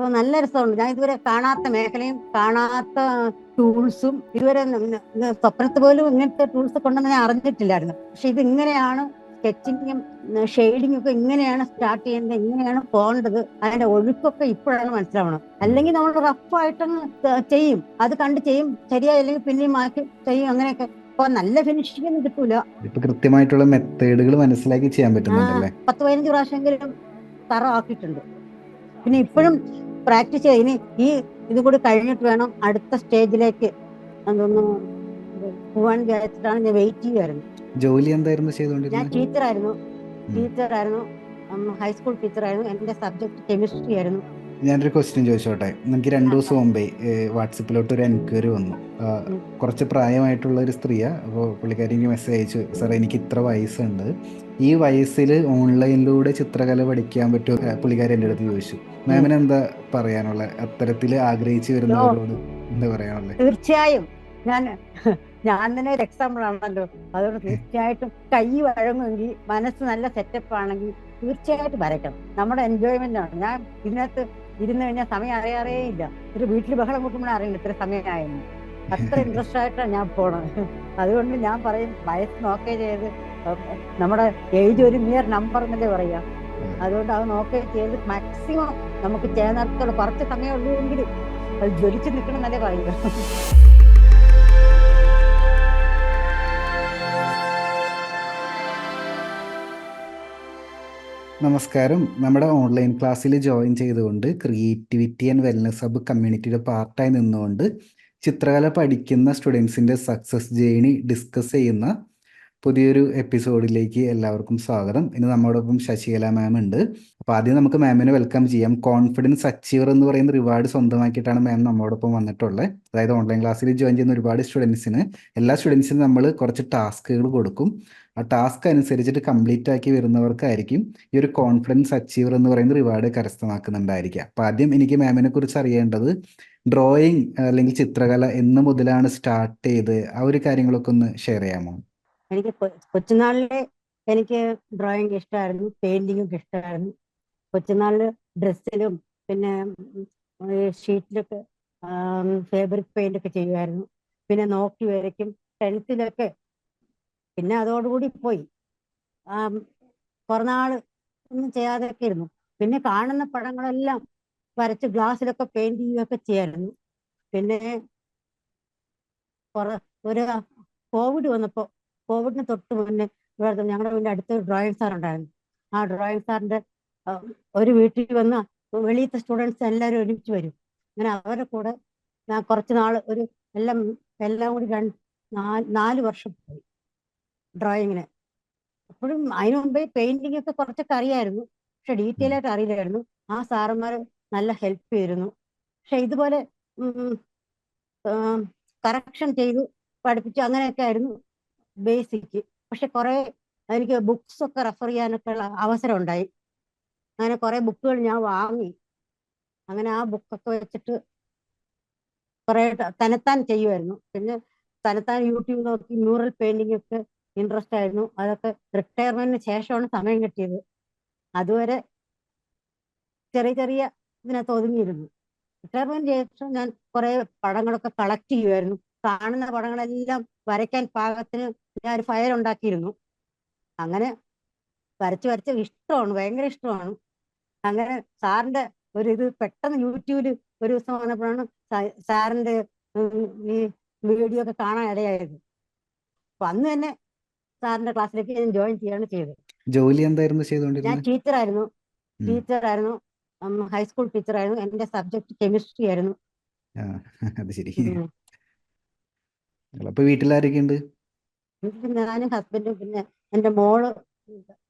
അപ്പൊ നല്ല രസമുണ്ട്. ഞാൻ ഇതുവരെ കാണാത്ത മേഖലയും കാണാത്ത ടൂൾസും ഇതുവരെ സ്വപ്നത്ത് പോലും ഇങ്ങനത്തെ ടൂൾസ് കൊണ്ടെന്ന് ഞാൻ അറിഞ്ഞിട്ടില്ലായിരുന്നു. പക്ഷെ ഇത് ഇങ്ങനെയാണ് സ്കെച്ചിങ്ങും ഷെയ്ഡിങ്ങും ഒക്കെ ഇങ്ങനെയാണ് സ്റ്റാർട്ട് ചെയ്യുന്നത് ഇങ്ങനെയാണ് പോകേണ്ടത് അതിന്റെ ഒഴുക്കൊക്കെ ഇപ്പോഴാണ് മനസ്സിലാവണം അല്ലെങ്കിൽ നമ്മൾ റഫായിട്ടങ്ങ് ചെയ്യും. അത് കണ്ട് ചെയ്യും ശരിയായില്ലെങ്കിൽ പിന്നെയും മാറ്റി ചെയ്യും അങ്ങനെയൊക്കെ. അപ്പൊ നല്ല ഫിനിഷിംഗ് ഒന്നും കിട്ടൂല. ഇപ്പൊ കൃത്യമായിട്ടുള്ള മെത്തേഡുകൾ മനസ്സിലാക്കി ചെയ്യാൻ പറ്റുന്നുണ്ടല്ലേ? പത്ത് പതിനഞ്ച് പ്രാവശ്യമെങ്കിലും തറ ആക്കിയിട്ടുണ്ട് പിന്നെ ഇപ്പോഴും പ്രാക്ടീസ് ചെയ്ത് ഇനി ഈ ഇത് കൂടി കഴിഞ്ഞിട്ട് വേണം അടുത്ത സ്റ്റേജിലേക്ക് അതൊന്ന് പോവാൻ വിചാരിച്ചിട്ടാണ് ഞാൻ വെയിറ്റ് ചെയ്യുമായിരുന്നു ജോലി എന്തായിരുന്നു ഞാൻ ചെയ്തുകൊണ്ടിരുന്നത് ടീച്ചറായിരുന്നു ടീച്ചറായിരുന്നു ഹൈസ്കൂൾ ടീച്ചറായിരുന്നു എന്റെ സബ്ജക്ട് കെമിസ്ട്രി ആയിരുന്നു. ഞാനൊരു ക്വസ്റ്റ്യൻ ചോദിച്ചോട്ടെ? എനിക്ക് രണ്ടു ദിവസം മുമ്പേ വാട്സപ്പിലോട്ട് ഒരു എൻക്വയറി വന്നു. കുറച്ച് പ്രായമായിട്ടുള്ള ഒരു സ്ത്രീയാണ് അപ്പോൾ പുള്ളിക്കാരി എനിക്ക് മെസ്സേജ് അയച്ചു. സാർ എനിക്ക് ഇത്ര വയസ്സുണ്ട്. ഈ വയസ്സിൽ ഓൺലൈനിലൂടെ ചിത്രകല പഠിക്കാൻ പറ്റുമോ? പുള്ളിക്കാരി എന്റെ അടുത്ത് ചോദിച്ചു. മാമിന് എന്താ പറയാനുള്ള? അത്തരത്തിൽ ആഗ്രഹിച്ചു വരുന്നവരോട് എന്താ പറയാനുള്ളത് തീർച്ചയായും. ഞാൻ ഞാൻ തന്നെ ഒരു എക്സാമ്പിൾ ആണല്ലോ. അതുകൊണ്ട് തീർച്ചയായിട്ടും കൈ വഴങ്ങുമെങ്കിൽ മനസ്സ് നല്ല സെറ്റപ്പ് ആണെങ്കിൽ തീർച്ചയായിട്ടും വരയ്ക്കണം. നമ്മുടെ എൻജോയ്മെന്റ് ആണ്. ഞാൻ ഇതിനകത്ത് ഇരുന്ന് കഴിഞ്ഞാൽ സമയം അറിയാറേ ഇല്ല. ഒരു വീട്ടിൽ ബഹളം കൂട്ടുമ്പോഴേ അറിയില്ല ഇത്ര സമയമായെന്ന്. അത്ര ഇൻട്രസ്റ്റ് ആയിട്ടാണ് ഞാൻ പോണത്. അതുകൊണ്ട് ഞാൻ പറയും വയസ്സ് നോക്കേ ചെയ്ത്. നമ്മുടെ ഏജ് ഒരു മിയർ നമ്പർ എന്നല്ലേ പറയാ. അതുകൊണ്ട് അത് നോക്കേ ചെയ്ത് മാക്സിമം നമുക്ക് ചെയ്യാൻ നടത്തുള്ളൂ കുറച്ച് സമയമുള്ളൂ എങ്കിലും അത് ജ്വലിച്ച് നിൽക്കണം എന്നല്ലേ പറയുക. നമസ്കാരം. നമ്മുടെ ഓൺലൈൻ ക്ലാസ്സിൽ ജോയിൻ ചെയ്തുകൊണ്ട് ക്രിയേറ്റിവിറ്റി ആൻഡ് വെൽനസ് ഹബ് കമ്മ്യൂണിറ്റിയുടെ പാർട്ടായി നിന്നുകൊണ്ട് ചിത്രകല പഠിക്കുന്ന സ്റ്റുഡൻസിന്റെ സക്സസ് ജേണി ഡിസ്കസ് ചെയ്യുന്ന പുതിയൊരു എപ്പിസോഡിലേക്ക് എല്ലാവർക്കും സ്വാഗതം. ഇന്ന് നമ്മോടൊപ്പം ശശികല മാം ഉണ്ട്. അപ്പോൾ ആദ്യം നമുക്ക് മാമിനെ വെൽക്കം ചെയ്യാം. കോൺഫിഡൻസ് അച്ചീവർ എന്ന് പറയുന്ന റിവാർഡ് സ്വന്തമാക്കിയിട്ടാണ് മാം നമ്മോടൊപ്പം വന്നിട്ടുള്ളത്. അതായത് ഓൺലൈൻ ക്ലാസ്സിൽ ജോയിൻ ചെയ്യുന്ന ഒരുപാട് സ്റ്റുഡൻസിന് എല്ലാ സ്റ്റുഡൻസിനും നമ്മൾ കുറച്ച് ടാസ്കുകൾ കൊടുക്കും. ആ ടാസ്ക് അനുസരിച്ചിട്ട് കംപ്ലീറ്റ് ആക്കി വരുന്നവർക്കായിരിക്കും ഈ ഒരു കോൺഫിഡൻസ് അച്ചീവർ എന്ന് പറയുന്ന റിവാർഡ് കരസ്ഥമാക്കുന്നുണ്ടായിരിക്കുക. അപ്പം ആദ്യം എനിക്ക് മാമിനെ കുറിച്ച് അറിയേണ്ടത് ഡ്രോയിങ് അല്ലെങ്കിൽ ചിത്രകല എന്ന് മുതലാണ് സ്റ്റാർട്ട് ചെയ്ത് ആ ഒരു കാര്യങ്ങളൊക്കെ ഒന്ന് ഷെയർ ചെയ്യാമോ? എനിക്ക് കൊച്ചുനാളിലെ എനിക്ക് ഡ്രോയിങ് ഇഷ്ടമായിരുന്നു പെയിന്റിങ്ങും ഇഷ്ടമായിരുന്നു കൊച്ചുനാളിൽ ഡ്രസ്സിലും പിന്നെ ഷീറ്റിലൊക്കെ ഫേബ്രിക് പെയിന്റ് ഒക്കെ ചെയ്യുമായിരുന്നു. പിന്നെ നോക്കി വരയ്ക്കും. ടെൻത്തിലൊക്കെ പിന്നെ അതോടുകൂടി പോയി. ആ കുറെ നാൾ ഒന്നും ചെയ്യാതൊക്കെ ഇരുന്നു. പിന്നെ കാണുന്ന പടങ്ങളെല്ലാം വരച്ച് ഗ്ലാസ്സിലൊക്കെ പെയിന്റ് ചെയ്യുകയൊക്കെ ചെയ്യായിരുന്നു. പിന്നെ ഒരു കോവിഡ് വന്നപ്പോ കോവിഡിന് തൊട്ട് മുന്നേ ഞങ്ങളുടെ വീടിന്റെ അടുത്ത് ഡ്രോയിങ് സാർ ഉണ്ടായിരുന്നു. ആ ഡ്രോയിങ് സാറിന്റെ ഒരു വീട്ടിൽ വന്ന വെളിയത്തെ സ്റ്റുഡൻസ് എല്ലാവരും ഒരുമിച്ച് വരും. അങ്ങനെ അവരുടെ കൂടെ ഞാൻ കുറച്ച് നാൾ ഒരു എല്ലാം എല്ലാം കൂടി നാല് വർഷം പോയി. ഡ്രോയിങ്ങിന്. അപ്പോഴും അതിനു മുമ്പേ പെയിന്റിംഗ് ഒക്കെ കുറച്ചൊക്കെ അറിയായിരുന്നു. പക്ഷെ ഡീറ്റെയിൽ ആയിട്ട് അറിയില്ലായിരുന്നു. ആ സാറന്മാർ നല്ല ഹെൽപ്പ് ചെയ്തിരുന്നു. പക്ഷെ ഇതുപോലെ കറക്ഷൻ ചെയ്തു പഠിപ്പിച്ചു അങ്ങനെയൊക്കെ ആയിരുന്നു ബേസിക് പക്ഷെ കുറെ എനിക്ക് ബുക്സ് ഒക്കെ റെഫർ ചെയ്യാനൊക്കെ ഉള്ള അവസരം ഉണ്ടായി. അങ്ങനെ കുറെ ബുക്കുകൾ ഞാൻ വാങ്ങി. അങ്ങനെ ആ ബുക്കൊക്കെ വെച്ചിട്ട് കുറെ തനത്താൻ ചെയ്യുമായിരുന്നു പിന്നെ തനത്താൻ യൂട്യൂബ് നോക്കി മ്യൂറൽ പെയിന്റിംഗ് ഒക്കെ ഇൻട്രസ്റ്റ് ആയിരുന്നു. അതൊക്കെ റിട്ടയർമെന്റിന് ശേഷമാണ് സമയം കിട്ടിയത്. അതുവരെ ചെറിയ ചെറിയ ഇതിനകത്ത് ഒതുങ്ങിയിരുന്നു. റിട്ടയർമെന്റ് ശേഷം ഞാൻ കുറെ പടങ്ങളൊക്കെ കളക്ട് ചെയ്യുമായിരുന്നു കാണുന്ന പടങ്ങളെല്ലാം വരയ്ക്കാൻ പാകത്തിന് ഞാൻ ഒരു ഫയൽ ഉണ്ടാക്കിയിരുന്നു. അങ്ങനെ വരച്ച് വരച്ച് ഇഷ്ടമാണ് ഭയങ്കര ഇഷ്ടമാണ്. അങ്ങനെ സാറിന്റെ ഒരു ഇത് പെട്ടെന്ന് യൂട്യൂബിൽ ഒരു ദിവസം വന്നപ്പോഴാണ് സാറിന്റെ ഈ വീഡിയോ ഒക്കെ കാണാൻ ഇടയായത് അപ്പൊ അന്ന് തന്നെ സാറിന്റെ ക്ലാസ്സിലേക്ക് ഞാൻ ജോയിൻ ചെയ്യാണ് ചെയ്തത്. ജോലി എന്തായിരുന്നു ഞാൻ ചെയ്തുകൊണ്ടിരുന്നത് ടീച്ചറായിരുന്നു ഉം. ടീച്ചറായിരുന്നു ഹൈസ്കൂൾ ടീച്ചർ ആയിരുന്നു. എന്റെ സബ്ജക്ട് കെമിസ്ട്രി ആയിരുന്നു. ആ അത് ശരി. ഉം. അപ്പൊ വീട്ടിലാരൊക്കെ ഉണ്ട്? വീട്ടിൽ ഞാനും ഹസ്ബൻഡും പിന്നെ എന്റെ മോൾ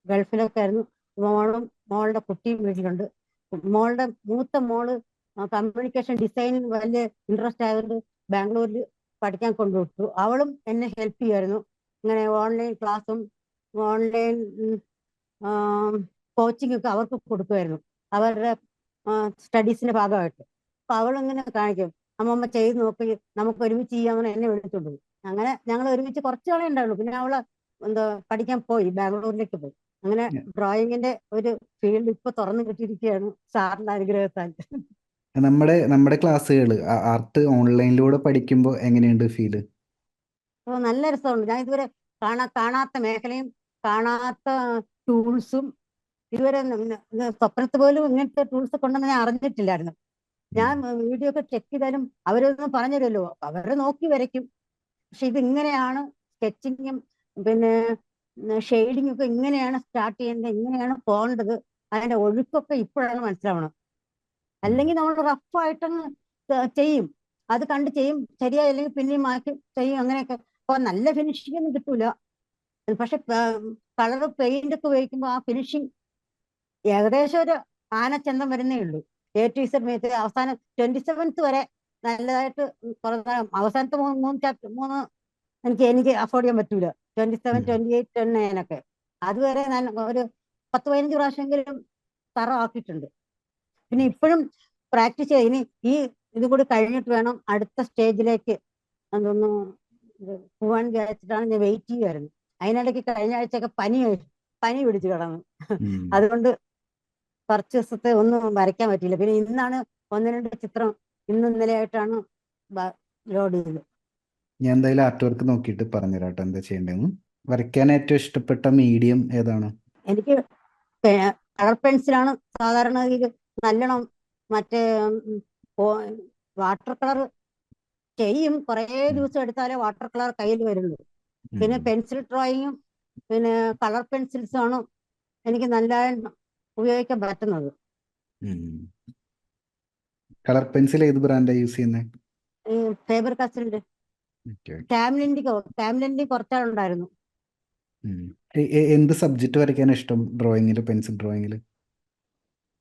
ഗൾഫിലൊക്കെ ആയിരുന്നു. മോളും മോളുടെ കുട്ടിയും വീട്ടിലുണ്ട്. മോളുടെ മൂത്ത മോൾ കമ്മ്യൂണിക്കേഷൻ ഡിസൈനിൽ വലിയ ഇൻട്രസ്റ്റ് ആയതുകൊണ്ട് ബാംഗ്ലൂരിൽ പഠിക്കാൻ കൊണ്ടുവിട്ടു. അവളും എന്നെ ഹെൽപ്പ് ചെയ്യുമായിരുന്നു. ഇങ്ങനെ ഓൺലൈൻ ക്ലാസ്സും ഓൺലൈൻ കോച്ചിങ് ഒക്കെ അവർക്ക് കൊടുക്കുമായിരുന്നു അവരുടെ സ്റ്റഡീസിന്റെ ഭാഗമായിട്ട്. അപ്പൊ അവളിങ്ങനെ കാണിക്കും അമ്മമ്മ ചെയ്ത് നോക്കി നമുക്ക് ഒരുമിച്ച് ചെയ്യാമെന്ന് എന്നെ വിളിച്ചോണ്ട് അങ്ങനെ ഞങ്ങൾ ഒരുമിച്ച് കുറച്ചാളെ ഉണ്ടായുള്ളൂ ഉണ്ടാവുള്ളൂ. പിന്നെ അവൾ എന്താ പഠിക്കാൻ പോയി ബാംഗ്ലൂരിലേക്ക് പോയി. അങ്ങനെ ഡ്രോയിങ്ങിന്റെ ഒരു ഫീൽഡ് ഇപ്പൊ തുറന്നു കിട്ടിയിരിക്കുകയാണ് സാറിന്റെ അനുഗ്രഹത്താൽ. നമ്മുടെ നമ്മുടെ ക്ലാസ്സുകൾ ആർട്ട് ഓൺലൈനിലൂടെ പഠിക്കുമ്പോൾ എങ്ങനെയുണ്ട് ഫീൽ അപ്പൊ നല്ല രസമുണ്ട്. ഞാൻ ഇതുവരെ കാണാ കാണാത്ത മേഖലയും കാണാത്ത ടൂൾസും ഇതുവരെ സ്വപ്നത്ത് പോലും ഇങ്ങനത്തെ ടൂൾസ് കൊണ്ടെന്ന് ഞാൻ അറിഞ്ഞിട്ടില്ലായിരുന്നു. ഞാൻ വീഡിയോ ഒക്കെ ചെക്ക് ചെയ്താലും അവരൊന്നും പറഞ്ഞു തരുമല്ലോ അവരെ നോക്കി വരയ്ക്കും. പക്ഷെ ഇതിങ്ങനെയാണ് സ്കെച്ചിങ്ങും പിന്നെ ഷെയ്ഡിങ് ഒക്കെ ഇങ്ങനെയാണ് സ്റ്റാർട്ട് ചെയ്യേണ്ടത് ഇങ്ങനെയാണ് പോകേണ്ടത് അതിന്റെ ഒഴുക്കൊക്കെ ഇപ്പോഴാണ് മനസ്സിലാവണം അല്ലെങ്കിൽ നമ്മൾ റഫായിട്ടങ്ങ് ചെയ്യും. അത് കണ്ട് ചെയ്യും ശരിയായില്ലെങ്കിൽ പിന്നെയും മാറ്റി ചെയ്യും അങ്ങനെയൊക്കെ അപ്പൊ നല്ല ഫിനിഷിംഗ് ഒന്നും കിട്ടൂല. പക്ഷെ കളർ പെയിന്റ് ഒക്കെ ഉപയോഗിക്കുമ്പോൾ ആ ഫിനിഷിങ് ഏകദേശം ഒരു ആനച്ചന്തം വരുന്നേ ഉള്ളൂ. എ സമയത്ത് അവസാനം ട്വന്റി സെവൻത്ത് വരെ നല്ലതായിട്ട് അവസാനത്തെ മൂന്ന് മൂന്ന് ചാപ്റ്റർ മൂന്ന് എനിക്ക് എനിക്ക് അഫോർഡ് ചെയ്യാൻ പറ്റൂല. Twenty seven. Twenty eight ten നയനൊക്കെ അതുവരെ ഞാൻ ഒരു പത്ത് പതിനഞ്ച് പ്രാവശ്യമെങ്കിലും തറ ആക്കിയിട്ടുണ്ട്. പിന്നെ ഇപ്പോഴും പ്രാക്ടീസ് ചെയ്ത് ഇനി ഈ ഇത് കൂടി കഴിഞ്ഞിട്ട് വേണം അടുത്ത സ്റ്റേജിലേക്ക് ഇത് പോവാൻ വിചാരിച്ചിട്ടാണ് ഞാൻ വെയിറ്റ് ചെയ്യുമായിരുന്നു അതിനിടയ്ക്ക് കഴിഞ്ഞ ആഴ്ചയൊക്കെ പനി പനി പിടിച്ചു കിടന്നു. അതുകൊണ്ട് കുറച്ച് ദിവസത്തെ ഒന്നും വരയ്ക്കാൻ പറ്റിയില്ല. പിന്നെ ഇന്നാണ് ഒന്ന് രണ്ട് ചിത്രം ഇന്ന് ഇന്നലെ ആയിട്ടാണ് ലോഡ് ചെയ്തത്. ഞാൻ എന്തായാലും ആർട്ട് വർക്ക് നോക്കിയിട്ട് പറഞ്ഞുതരാം കേട്ടോ എന്താ ചെയ്യേണ്ടതെന്ന്. വരയ്ക്കാൻ ഏറ്റവും ഇഷ്ടപ്പെട്ട മീഡിയം ഏതാണ്? എനിക്ക് കളർ പെൻസിലാണ് സാധാരണ നല്ലോണം മറ്റേ വാട്ടർ കളർ ചെയ്യും. കുറേ ദിവസം എടുത്താലേ വാട്ടർ കളർ കയ്യിൽ വരുള്ളൂ. പിന്നെ പെൻസിൽ ഡ്രോയിങ്ങും പിന്നെ കളർ പെൻസിൽസും ആണ് എനിക്ക് നല്ല ഉപയോഗിക്കാൻ പറ്റുന്നത്. കളർ പെൻസിൽ ഏത് ബ്രാൻഡാ യൂസ് ചെയ്യുന്നത് ഫേബർ കാസ്റ്റലിന്റെ ടാംലിൻഡി ടാംലിൻഡി കുറച്ചാളുണ്ടായിരുന്നു എന്ത് സബ്ജക്റ്റ് വരയ്ക്കാൻ ഇഷ്ടം ഡ്രോയിങ്ങിൽ പെൻസിൽ ഡ്രോയിങ്ങിൽ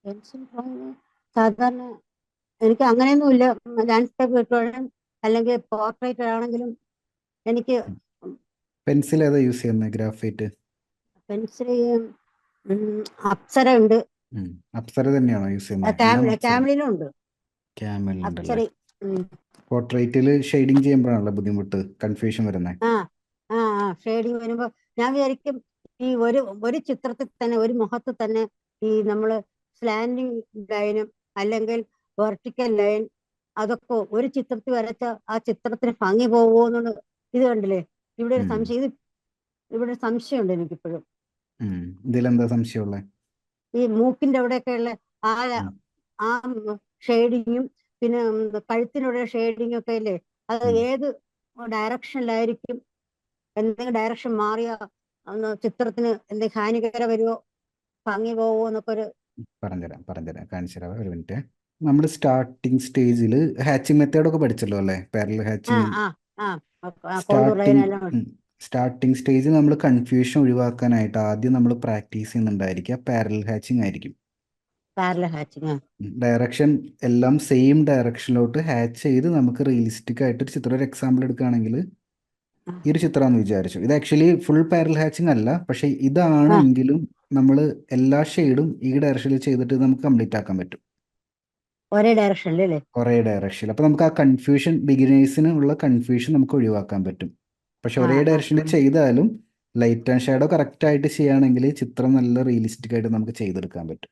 പെൻസിൽ ഡ്രോയിങ് സാധാരണ എനിക്ക് അങ്ങനെയൊന്നുമില്ല. ലാൻഡ്സ്കേപ്പ് ഡ്രോയിങ് അല്ലെങ്കിൽ പോർട്രേറ്റ് ആണെങ്കിലും എനിക്ക് പെൻസിൽ ഏതാ യൂസ് ചെയ്യുന്നത് ഗ്രാഫൈറ്റ് പെൻസിൽ അപ്സര ഉണ്ട് അപ്സര തന്നെയാണോ യൂസ് ചെയ്യുന്നത് ക്യാമലിനും ഉണ്ട്. ഉണ്ടല്ലേ? പോർട്രേറ്റിൽ ഷെയ്ഡിങ് ചെയ്യുമ്പോഴാണല്ലോ ബുദ്ധിമുട്ട് കൺഫ്യൂഷൻ വരുന്നത് ആ ആ ഷെയ്ഡിങ് വരുമ്പോ ഞാൻ വിചാരിക്കും ഈ ഒരു ഒരു ചിത്രത്തിൽ തന്നെ ഒരു മുഖത്ത് തന്നെ ഈ നമ്മൾ സ്ലാൻഡിങ് ലൈനും അല്ലെങ്കിൽ വെർട്ടിക്കൽ ലൈൻ അതൊക്കെ ഒരു ചിത്രത്തിൽ വരച്ച ആ ചിത്രത്തിന് ഭംഗി പോവോ എന്നുള്ള ഇത് കണ്ടില്ലേ? ഇവിടെ ഒരു സംശയം. ഇത് ഇവിടെ ഒരു സംശയമുണ്ട് എനിക്കിപ്പോഴും. ഇതിലെന്താ സംശയമുള്ളത് ഈ മൂക്കിന്റെ അവിടെയൊക്കെയുള്ള ആ. ആ. ഷെയ്ഡിങ്ങും പിന്നെ കഴുത്തിനുള്ള ഷെയ്ഡിങ് ഒക്കെ ഇല്ലേ അത് ഏത് ഡയറക്ഷനിലായിരിക്കും? എന്തെങ്കിലും ഡയറക്ഷൻ മാറിയ ചിത്രത്തിന് എന്തെങ്കിലും ഹാനികര വരുമോ ഭംഗി പോവോ എന്നൊക്കെ ഒരു പറഞ്ഞുതരാം പറഞ്ഞുതരാം. കാണിച്ചു തരാം ഒരു മിനിറ്റ്. നമ്മൾ സ്റ്റാർട്ടിങ് സ്റ്റേജിൽ ഹാച്ചിങ് മെത്തേഡൊക്കെ പഠിച്ചല്ലോ അല്ലേ? പാരൽ ഹാച്ചിങ് സ്റ്റാർട്ടിങ് സ്റ്റാർട്ടിങ് സ്റ്റേജിൽ നമ്മൾ കൺഫ്യൂഷൻ ഒഴിവാക്കാനായിട്ട് ആദ്യം നമ്മൾ പ്രാക്ടീസ് ചെയ്യുന്നുണ്ടായിരിക്കുക. പാരൽ ഹാച്ചിങ് ആയിരിക്കും. ഡയറക്ഷൻ എല്ലാം സെയിം ഡയറക്ഷനിലോട്ട് ഹാച്ച് ചെയ്ത് നമുക്ക് റിയലിസ്റ്റിക് ആയിട്ട് ഒരു ചിത്രം ഒരു എക്സാമ്പിൾ എടുക്കുകയാണെങ്കിൽ ഈ ഒരു ചിത്രമാണെന്ന് വിചാരിച്ചു. ഇത് ആക്ച്വലി ഫുൾ പാരൽ ഹാച്ചിങ് അല്ല. പക്ഷെ ഇതാണെങ്കിലും നമ്മൾ എല്ലാ ഷെയ്ഡും ഈ ഡയറക്ഷനിൽ ചെയ്തിട്ട് നമുക്ക് കംപ്ലീറ്റ് ആക്കാൻ പറ്റും. ഒരേ ഡയറക്ഷനിൽ അല്ലേ? ഒരേ ഡയറക്ഷനിൽ അപ്പൊ നമുക്ക് ആ കൺഫ്യൂഷൻ ബിഗിനേഴ്സിന് ഉള്ള കൺഫ്യൂഷൻ നമുക്ക് ഒഴിവാക്കാൻ പറ്റും. പക്ഷെ ഒരേ ഡയറക്ഷനിൽ. ചെയ്താലും ലൈറ്റ് ആൻഡ് ഷാഡോ കറക്റ്റ് ആയിട്ട് ചെയ്യുകയാണെങ്കിൽ ചിത്രം നല്ല റിയലിസ്റ്റിക് ആയിട്ട് നമുക്ക് ചെയ്തെടുക്കാൻ പറ്റും.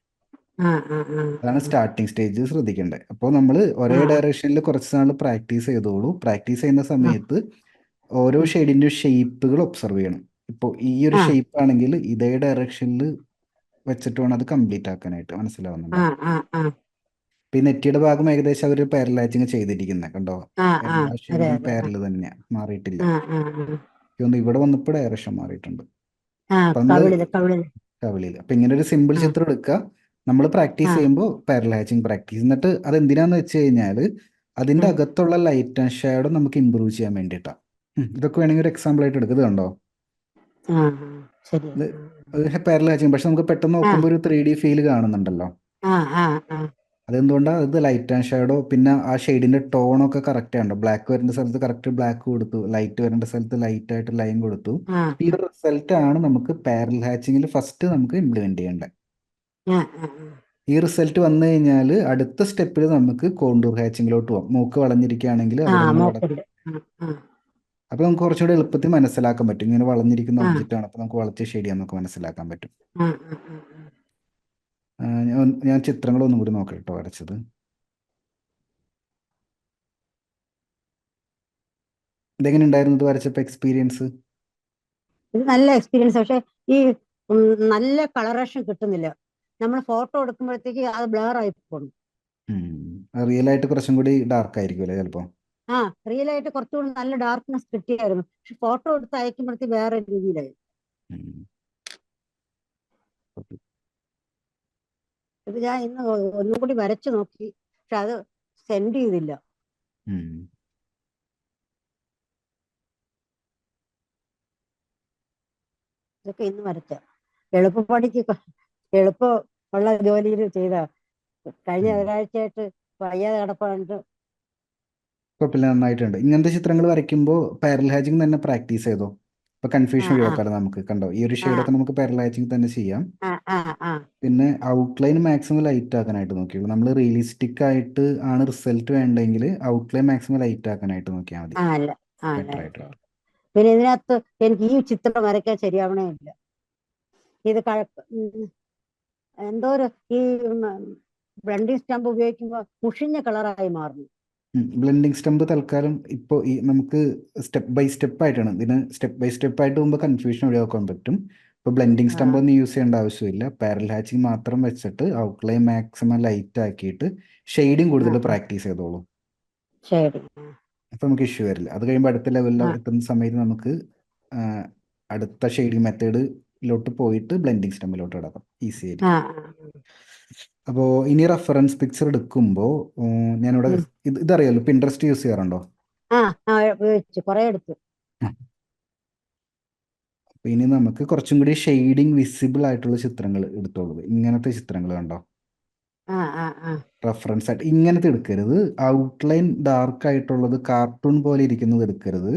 അതാണ് സ്റ്റാർട്ടിങ് സ്റ്റേജ് ശ്രദ്ധിക്കേണ്ടത്. അപ്പോൾ നമ്മൾ ഒരേ. ഡയറക്ഷനിൽ കുറച്ച് നാൾ പ്രാക്ടീസ് ചെയ്തോളൂ. പ്രാക്ടീസ് ചെയ്യുന്ന സമയത്ത് ഓരോ ഷെയ്ഡിന്റെ ഷെയ്പ്പുകൾ ഷേപ്പുകൾ ഒബ്സർവ് ചെയ്യണം. ഇപ്പോൾ ഈ ഒരു ഷെയ്പ്പ് ഷേപ്പ് ആണെങ്കിൽ ഇതേ ഡയറക്ഷനിൽ വെച്ചിട്ട് വേണം അത് കംപ്ലീറ്റ് ആക്കാനായിട്ട്. മനസ്സിലാവുന്നുണ്ടോ? ഇപ്പൊ ഈ നെറ്റിയുടെ ഭാഗം ഏകദേശം അവർ പാരലാച്ചിങ് ചെയ്തിരിക്കുന്നത് കണ്ടോ? ആ ആ എല്ലാ അതെ പാരൽ തന്നെയാണ് മാറിയിട്ടില്ല. ആ ആ ആ. എനിക്ക് തോന്നുന്നു ഇവിടെ വന്നപ്പോൾ ഡയറക്ഷൻ മാറിയിട്ടുണ്ട്. ആ അപ്പൊ നമ്മൾ കവിളിൽ അപ്പൊ ഇങ്ങനെ ഒരു സിമ്പിൾ ആ. ചിത്രം എടുക്കുക നമ്മൾ പ്രാക്ടീസ് ആ. ചെയ്യുമ്പോൾ പാരൽ ഹാച്ചിങ് പ്രാക്ടീസ് എന്നിട്ട് അത് എന്തിനാന്ന് വെച്ച് കഴിഞ്ഞാൽ അതിന്റെ ഉം. അകത്തുള്ള ലൈറ്റ് ആൻഡ് ഷാഡോ നമുക്ക് ഇമ്പ്രൂവ് ചെയ്യാൻ വേണ്ടിട്ടാ. ഇതൊക്കെ വേണമെങ്കിൽ ഒരു എക്സാമ്പിൾ ആയിട്ട് എടുക്കുന്നത് കണ്ടോ? ആ ആ, ശരി ഇത് പാരൽ ഹാച്ചിങ് പക്ഷെ നമുക്ക് പെട്ടെന്ന് നോക്കുമ്പോൾ ഒരു ത്രീ ഡി ഫീൽ കാണുന്നുണ്ടല്ലോ. ആ ആ ആ. അതെന്തുകൊണ്ടാണ് ഇത് ലൈറ്റ് ആൻഡ് ഷാഡോ പിന്നെ ആ ഷെയ്ഡിന്റെ ടോണൊക്കെ കറക്റ്റ് ആണോ. ബ്ലാക്ക് വരേണ്ട സ്ഥലത്ത് കറക്റ്റ് ബ്ലാക്ക് കൊടുത്തു. ലൈറ്റ് വരേണ്ട സ്ഥലത്ത് ലൈറ്റ് ആയിട്ട് ലൈൻ കൊടുത്തു. ഈ ഒരു റിസൾട്ട് ആണ് നമുക്ക് പാരൽ ഹാച്ചിങ്ങിൽ ഫസ്റ്റ് നമുക്ക് ഇംപ്ലിമെന്റ് ചെയ്യേണ്ടത്. ഈ റിസൾട്ട് വന്നു കഴിഞ്ഞാൽ അടുത്ത സ്റ്റെപ്പിൽ നമുക്ക് കോണ്ടൂർ ഹാച്ചിങ്ങിലോട്ട് പോകാം മൂക്ക് വളഞ്ഞിരിക്കുകയാണെങ്കിൽ അപ്പൊ നമുക്ക് കുറച്ചുകൂടി എളുപ്പത്തിൽ മനസ്സിലാക്കാൻ പറ്റും. ഇങ്ങനെ വളഞ്ഞിരിക്കുന്ന. ഒബ്ജക്റ്റ് ആണ്. അപ്പൊ നമുക്ക് വളച്ച് ഷെയ്ഡ് ചെയ്യാൻ നമുക്ക് മനസ്സിലാക്കാൻ പറ്റും. ഞാൻ ചിത്രങ്ങൾ ചിത്രങ്ങളൊന്നും കൂടി നോക്കാം കേട്ടോ വരച്ചത്. ഇതെങ്ങനെ ഉണ്ടായിരുന്നു ഇത് വരച്ചപ്പോ എക്സ്പീരിയൻസ് ഇത് നല്ല എക്സ്പീരിയൻസ് പക്ഷെ ഈ നല്ല കളറേഷൻ കിട്ടുന്നില്ല. നമ്മൾ ഫോട്ടോ എടുക്കുമ്പോഴത്തേക്ക് അത് ബ്ലർ ആയി പോകും റിയൽ ആയിട്ട് കുറച്ചും കൂടി ഡാർക്ക് ആയിരിക്കും അല്ലേ ചിലപ്പോ ആ റിയൽ ആയിട്ട് കുറച്ചുകൂടി നല്ല ഡാർക്ക്നെസ് കിട്ടിയായിരുന്നു. പക്ഷെ ഫോട്ടോ എടുത്ത് അയക്കുമ്പോഴത്തേക്ക് വേറെ രീതിയിലായി. ഇത് ഞാൻ ഇന്ന് ഒന്നും കൂടി വരച്ചു നോക്കി. പക്ഷെ അത് സെൻഡ് ചെയ്തില്ല. ഇതൊക്കെ ഇന്ന് വരച്ച. എളുപ്പപ്പണിക്ക് കൊ- എളുപ്പം ഉള്ള ജോലിയിൽ ചെയ്ത. കഴിഞ്ഞ. ഒരാഴ്ചയായിട്ട് വയ്യാതെ കിടപ്പാണ്ട്. കുഴപ്പമില്ല നന്നായിട്ടുണ്ട്. ഇങ്ങനത്തെ ചിത്രങ്ങൾ വരയ്ക്കുമ്പോൾ പാരൽ ഹാജിങ് തന്നെ പ്രാക്ടീസ് ചെയ്തോ? ഇപ്പൊ കൺഫ്യൂഷൻ ആ. നമുക്ക്. കണ്ടോ? ഈ ഒരു ഷെയ്ഡൊക്കെ നമുക്ക് പാരലൈസിങ് തന്നെ ചെയ്യാം. പിന്നെ ഔട്ട്ലൈൻ മാക്സിമം ലൈറ്റ് ആക്കാനായിട്ട് നോക്കിയുള്ളൂ നമ്മൾ റിയലിസ്റ്റിക് ആയിട്ട് ആണ് റിസൾട്ട് വേണ്ടെങ്കിൽ ഔട്ട്ലൈൻ മാക്സിമം ലൈറ്റ് ആക്കാനായിട്ട് നോക്കിയാൽ മതി. ബെറ്റർ ആയിട്ട്. പിന്നെ ഇതിനകത്ത് എനിക്ക് ഈ ചിത്രം വരയ്ക്കാൻ ശരിയാവണേ ഇല്ല. ഇത് എന്തോ ഒരു ഈ ബ്ലണ്ടിങ് സ്റ്റാമ്പ് ഉപയോഗിക്കുമ്പോൾ മുഷിഞ്ഞ കളറായി മാറുന്നു. ബ്ലെൻഡിങ് സ്റ്റംപ് തൽക്കാലം ഇപ്പോൾ ഈ നമുക്ക് സ്റ്റെപ്പ് ബൈ സ്റ്റെപ്പ് ആയിട്ടാണ്. ഇതിന് സ്റ്റെപ്പ് ബൈ സ്റ്റെപ്പ് ആയിട്ട് പോകുമ്പോൾ കൺഫ്യൂഷൻ ഒഴിവാക്കാൻ പറ്റും. ഇപ്പോൾ ബ്ലെൻഡിങ് സ്റ്റംപ് ഒന്നും യൂസ് ചെയ്യേണ്ട ആവശ്യമില്ല. പാരൽ ഹാച്ചിങ് മാത്രം വെച്ചിട്ട് ഔട്ട്ലൈൻ മാക്സിമം ലൈറ്റ് ആക്കിയിട്ട് ഷെയ്ഡിങ് കൂടുതൽ. പ്രാക്ടീസ് ചെയ്തോളൂ. അപ്പൊ അപ്പോൾ നമുക്ക് ഇഷ്യൂ വരില്ല. അത് കഴിയുമ്പോൾ അടുത്ത ലെവലിൽ എത്തുന്ന സമയത്ത് നമുക്ക് അടുത്ത ഷെയ്ഡിങ് മെത്തേഡിലോട്ട് പോയിട്ട് ബ്ലെൻഡിങ് സ്റ്റമ്പിലോട്ട് കിടക്കാം ഈസി ആയിട്ട് ആ. അപ്പോൾ ഇനി റെഫറൻസ് പിക്ചർ എടുക്കുമ്പോൾ ഞാനിവിടെ. ഇത് ഇതറിയാലോ പിൻട്രസ്റ്റ് യൂസ് ചെയ്യാറുണ്ടോ? ആ ആ ഉപയോഗിച്ചു കുറെ എടുത്തു. അപ്പോൾ ഇനി നമുക്ക് കുറച്ചും കൂടി ഷെയ്ഡിങ് വിസിബിൾ ആയിട്ടുള്ള ചിത്രങ്ങൾ എടുത്തോളൂ. ഇങ്ങനത്തെ ചിത്രങ്ങൾ കണ്ടോ? റെഫറൻസ് ആയിട്ട് ഇങ്ങനത്തെ എടുക്കരുത്. ഔട്ട്ലൈൻ ഡാർക്ക് ആയിട്ടുള്ളത് കാർട്ടൂൺ പോലെ ഇരിക്കുന്നത് എടുക്കരുത്.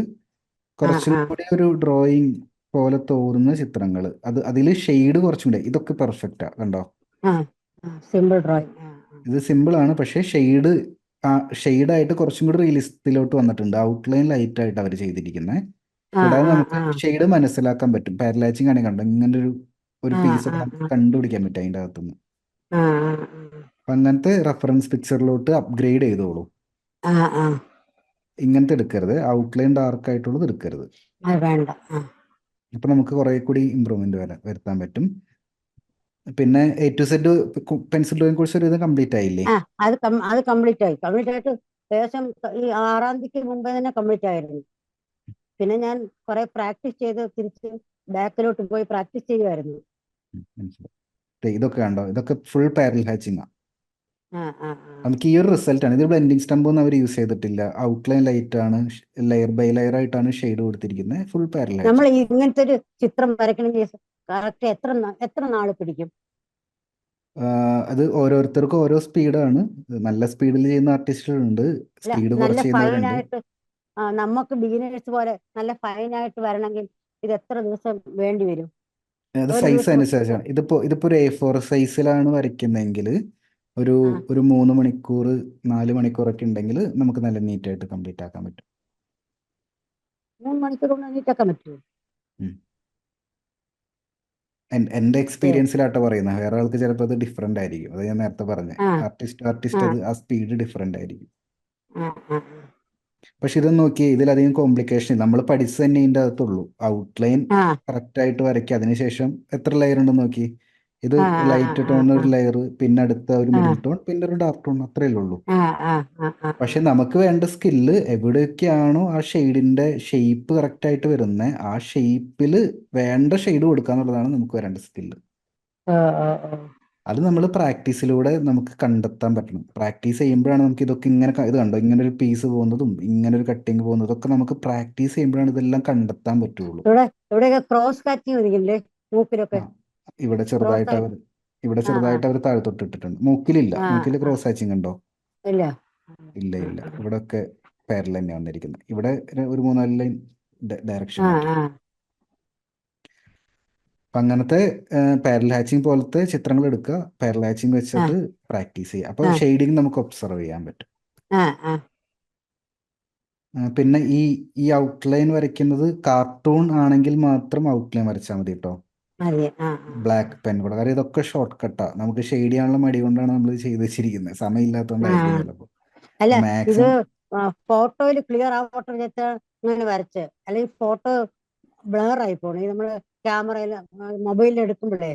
കുറച്ചും കൂടി ഒരു ഡ്രോയിങ് പോലെ തോന്നുന്ന ചിത്രങ്ങൾ. അത് അതിൽ ഷെയ്ഡ് കുറച്ചും കൂടി. ഇതൊക്കെ പെർഫെക്റ്റാ കണ്ടോ? സിമ്പിൾ ഡ്രോയിങ് ഇത് സിമ്പിൾ ആണ്. പക്ഷേ ഷെയ്ഡ് ഷെയ്ഡ് ആയിട്ട് കുറച്ചും കൂടി റിയലിസ്റ്റിലോട്ട് വന്നിട്ടുണ്ട്. ഔട്ട്ലൈൻ ലൈറ്റ് ആയിട്ട് അവർ ചെയ്തിരിക്കുന്നത് കൂടാതെ നമുക്ക് ഷെയ്ഡ് മനസ്സിലാക്കാൻ പറ്റും. പാരലാച്ചിങ് ആണെങ്കിൽ കണ്ടോ? ഇങ്ങനെ ഒരു ഒരു പീസ് നമുക്ക് കണ്ടുപിടിക്കാൻ പറ്റും അതിന്റെ അകത്തുനിന്ന്. അപ്പം അങ്ങനത്തെ റെഫറൻസ് പിക്ചറിലോട്ട് അപ്ഗ്രേഡ് ചെയ്തോളൂ. ഇങ്ങനത്തെ എടുക്കരുത്. ഔട്ട്ലൈൻ ഡാർക്ക് ആയിട്ടുള്ളത് എടുക്കരുത്. അപ്പൊ നമുക്ക് കുറെ കൂടി ഇമ്പ്രൂവ്മെന്റ് വരാൻ വരുത്താൻ പറ്റും. പിന്നെ A to Z pencil drawing course ഒരു ഇത് കംപ്ലീറ്റ് ആയില്ലേ? ആ അത് അത് കംപ്ലീറ്റ് ആയി. കംപ്ലീറ്റ് ആയിട്ട് ഏകദേശം ഈ ആറാം തീയതിക്ക് മുമ്പേ തന്നെ കംപ്ലീറ്റ് ആയിരുന്നു. പിന്നെ ഞാൻ കുറെ പ്രാക്ടീസ് ചെയ്ത് തിരിച്ച് ബാക്കിലോട്ട് പോയി പ്രാക്ടീസ് ചെയ്യുമായിരുന്നു ഇതൊക്കെ കണ്ടോ? ഇതൊക്കെ ഫുൾ പാരൽ ഹാച്ചിങ് ആ ആ ആ. നമുക്ക് ഈ ഒരു റിസൾട്ട് ആണ്. ഇത് ബ്ലെൻഡിങ് സ്റ്റംപ് ഒന്നും അവർ യൂസ് ചെയ്തിട്ടില്ല. ഔട്ട്ലൈൻ ലൈറ്റ് ആണ് ലെയർ ബൈ ലെയർ ആയിട്ടാണ് ഷെയ്ഡ് കൊടുത്തിരിക്കുന്നത് ഫുൾ പാരൽ നമ്മൾ ഇങ്ങനത്തെ ഒരു ചിത്രം വരയ്ക്കണമെങ്കിൽ കറക്റ്റ് എത്ര എത്ര നാൾ പിടിക്കും? അത് ഓരോരുത്തർക്കും ഓരോ സ്പീഡാണ് നല്ല സ്പീഡിൽ ചെയ്യുന്ന ആർട്ടിസ്റ്റുകളുണ്ട് സ്പീഡ് കുറച്ച് ചെയ്യുന്നവരുണ്ട്. നമുക്ക് ബിഗിനേഴ്സ് പോലെ നല്ല ഫൈൻ ആയിട്ട് വരണമെങ്കിൽ ഇത് എത്ര ദിവസം വേണ്ടി വരും? അത് സൈസ് അനുസരിച്ചാണ്. ഇതിപ്പോ ഇതിപ്പോ ഒരു എ ഫോർ സൈസിലാണ് വരയ്ക്കുന്നതെങ്കിൽ ഒരു ആ. ഒരു മൂന്ന് മണിക്കൂർ നാല് മണിക്കൂറൊക്കെ ഉണ്ടെങ്കിൽ നമുക്ക് നല്ല നീറ്റ് ആയിട്ട് കംപ്ലീറ്റ് ആക്കാൻ പറ്റും. 3 മണിക്കൂർ കൊണ്ട് എണീറ്റാക്കാൻ പറ്റുമോ എൻ- എന്റെ എക്സ്പീരിയൻസിലാട്ടോ പറയുന്നത് വേറെ ആൾക്ക് ചിലപ്പോൾ അത് ഡിഫറെന്റ് ആയിരിക്കും. അത് ഞാൻ നേരത്തെ പറഞ്ഞു. ആ. ആർട്ടിസ്റ്റ് ആർട്ടിസ്റ്റ് അത് ആ സ്പീഡ് ഡിഫറെന്റ് ആയിരിക്കും. ആ ആ പക്ഷെ ഇത് നോക്കിയേ ഇതിലധികം കോംപ്ലിക്കേഷൻ നമ്മൾ പഠിച്ചു തന്നെ ഇതിന്റെ അകത്തുള്ളൂ. ഔട്ട്ലൈൻ ആ. കറക്റ്റ് ആയിട്ട് വരയ്ക്കുക അതിനുശേഷം എത്ര ലെയർ ഉണ്ടെന്ന് നോക്കി ഇത് ആ, ലൈറ്റ് ആ, ടോൺ ആ. ഒരു ലെയർ പിന്നെ അടുത്ത ഒരു ആ. മിഡിൽ ടോൺ പിന്നെ ഒരു ഡാർക്ക് ടോൺ അത്രയല്ലേ ഉള്ളൂ. ആ ആ ആ ആ. പക്ഷെ നമുക്ക് വേണ്ട സ്കില്ല് എവിടെയൊക്കെയാണോ ആ ഷെയ്ഡിന്റെ ഷെയ്പ്പ് കറക്റ്റ് ആയിട്ട് വരുന്നത് ആ ഷെയ്പ്പിൽ വേണ്ട ഷെയ്ഡ് കൊടുക്കുക എന്നുള്ളതാണ് നമുക്ക് വരേണ്ട സ്കില്ല് ആ ആ അത് നമ്മൾ പ്രാക്ടീസിലൂടെ നമുക്ക് കണ്ടെത്താൻ പറ്റണം. പ്രാക്ടീസ് ചെയ്യുമ്പോഴാണ് നമുക്ക് ഇതൊക്കെ ഇങ്ങനെ ക- ഇത് കണ്ടോ? ഇങ്ങനെ ഒരു പീസ് പോകുന്നതും ഇങ്ങനെ ഒരു കട്ടിങ് പോകുന്നതും ഒക്കെ നമുക്ക് പ്രാക്ടീസ് ചെയ്യുമ്പോഴാണ് ഇതെല്ലാം കണ്ടെത്താൻ പറ്റുള്ളൂ. ഇവിടെ ഇവിടെയൊക്കെ ക്രോസ് ഒതുക്കില്ലേ മൂക്കിലൊക്കെ? ഇവിടെ ചെറുതായിട്ട് അവർ ഇവിടെ ചെറുതായിട്ട് അവർ താഴത്തോട്ട് ഇട്ടിട്ടുണ്ട് മൂക്കിലില്ല മൂക്കിൽ. ക്രോസ് ആച്ചിങ് ഉണ്ടോ ഇല്ല. ഇല്ല ഇല്ല. ഇവിടെ ഒക്കെ പാരൽ തന്നെ വന്നിരിക്കുന്നത്. ഇവിടെ ഒരു- മൂന്നാൽ ലൈൻ ഡയറക്ഷൻ അപ്പൊ അങ്ങനത്തെ പാരൽ ഹാച്ചിങ് പോലത്തെ ചിത്രങ്ങൾ എടുക്കുക. പാരൽ ഹാച്ചിങ് വെച്ചിട്ട് പ്രാക്ടീസ് ചെയ്യുക. അപ്പൊ. ഷെയ്ഡിങ് നമുക്ക് ഒബ്സർവ് ചെയ്യാൻ പറ്റും. പിന്നെ ഈ ഈ ഔട്ട്ലൈൻ വരയ്ക്കുന്നത് കാർട്ടൂൺ ആണെങ്കിൽ മാത്രം ഔട്ട്ലൈൻ വരച്ചാൽ മതി കേട്ടോ. ആ ആ. ബ്ലാക്ക് പെൻ കൂടെ. കാരണം ഇതൊക്കെ ഷോർട്ട് കട്ടാ നമുക്ക് ഷെയ്ഡ് ചെയ്യാനുള്ള മടി കൊണ്ടാണ് നമ്മൾ ചെയ്ത് വെച്ചിരിക്കുന്നത് സമയമില്ലാത്തതുകൊണ്ടായിരിക്കും ആ. ചിലപ്പോൾ അല്ല ഇത് മാക്സിമം ഫോട്ടോയിൽ ക്ലിയർ ആവട്ടെ വെച്ചാ ഇങ്ങനെ വരച്ച് അല്ലെങ്കിൽ ഫോട്ടോ ബ്ലർ ആയി പോണേ നമ്മൾ ക്യാമറയിൽ മൊബൈലിൽ എടുക്കുമ്പോഴേ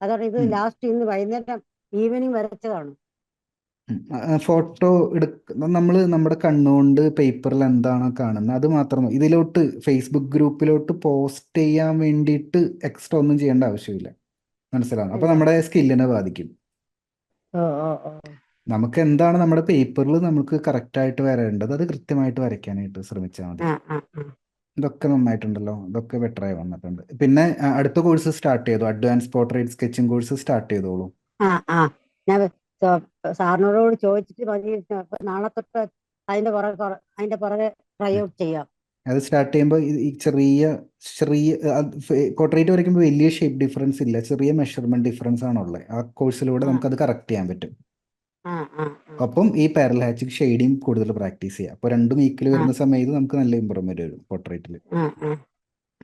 അതാണ് ഇത് ലാസ്റ്റ് ഇന്ന് വൈകുന്നേരം ഈവനിങ് വരച്ചതാണ്. ഫോട്ടോ എടുക്ക നമ്മൾ നമ്മുടെ കണ്ണുകൊണ്ട് പേപ്പറിൽ എന്താണോ കാണുന്നത് അത് മാത്രം മതി. ഇതിലോട്ട് ഫേസ്ബുക്ക് ഗ്രൂപ്പിലോട്ട് പോസ്റ്റ് ചെയ്യാൻ വേണ്ടിയിട്ട് എക്സ്ട്രാ ഒന്നും ചെയ്യേണ്ട ആവശ്യമില്ല മനസ്സിലാവും അപ്പൊ നമ്മുടെ സ്കില്ലിനെ ബാധിക്കും. നമുക്ക് എന്താണ് നമ്മുടെ പേപ്പറിൽ നമുക്ക് കറക്റ്റ് ആയിട്ട് വരേണ്ടത് അത് കൃത്യമായിട്ട് വരയ്ക്കാനായിട്ട് ശ്രമിച്ചാൽ മതി. ഇതൊക്കെ നന്നായിട്ടുണ്ടല്ലോ ഇതൊക്കെ ബെറ്റർ ആയി വന്നിട്ടുണ്ട്. പിന്നെ അടുത്ത കോഴ്സ് സ്റ്റാർട്ട് ചെയ്തു? Advance portrait sketching course start ചെയ്തോളൂ. ആ ആ. ഞാൻ സ- സാറിനോട് ചോദിച്ചിട്ട് മതി നാളെ തൊട്ട് അതിന്റെ പുറകെ അതിന്റെ പുറകെ ട്രൈ ഔട്ട് ചെയ്യാം. അത് സ്റ്റാർട്ട് ചെയ്യുമ്പോൾ ഈ ചെറിയ ചെറിയ കോട്ടറേറ്റ് വരയ്ക്കുമ്പോൾ വലിയ ഷേപ്പ് ഡിഫറൻസ് ഇല്ല. ചെറിയ മെഷർമെന്റ് ഡിഫറൻസ് ആണുള്ളത് ആ കോഴ്സിലൂടെ. നമുക്ക് അത് കറക്റ്റ് ചെയ്യാൻ പറ്റും. അപ്പം ഈ പാരൽ ഹാച്ചിങ് ഷെയ്ഡിങ് കൂടുതൽ പ്രാക്ടീസ് ചെയ്യാം. അപ്പൊ രണ്ടും ഈക്വൽ വരുന്ന സമയത്ത് നമുക്ക് നല്ല ഇമ്പ്രൂവ്മെന്റ് വരും പോർട്രേറ്റിൽ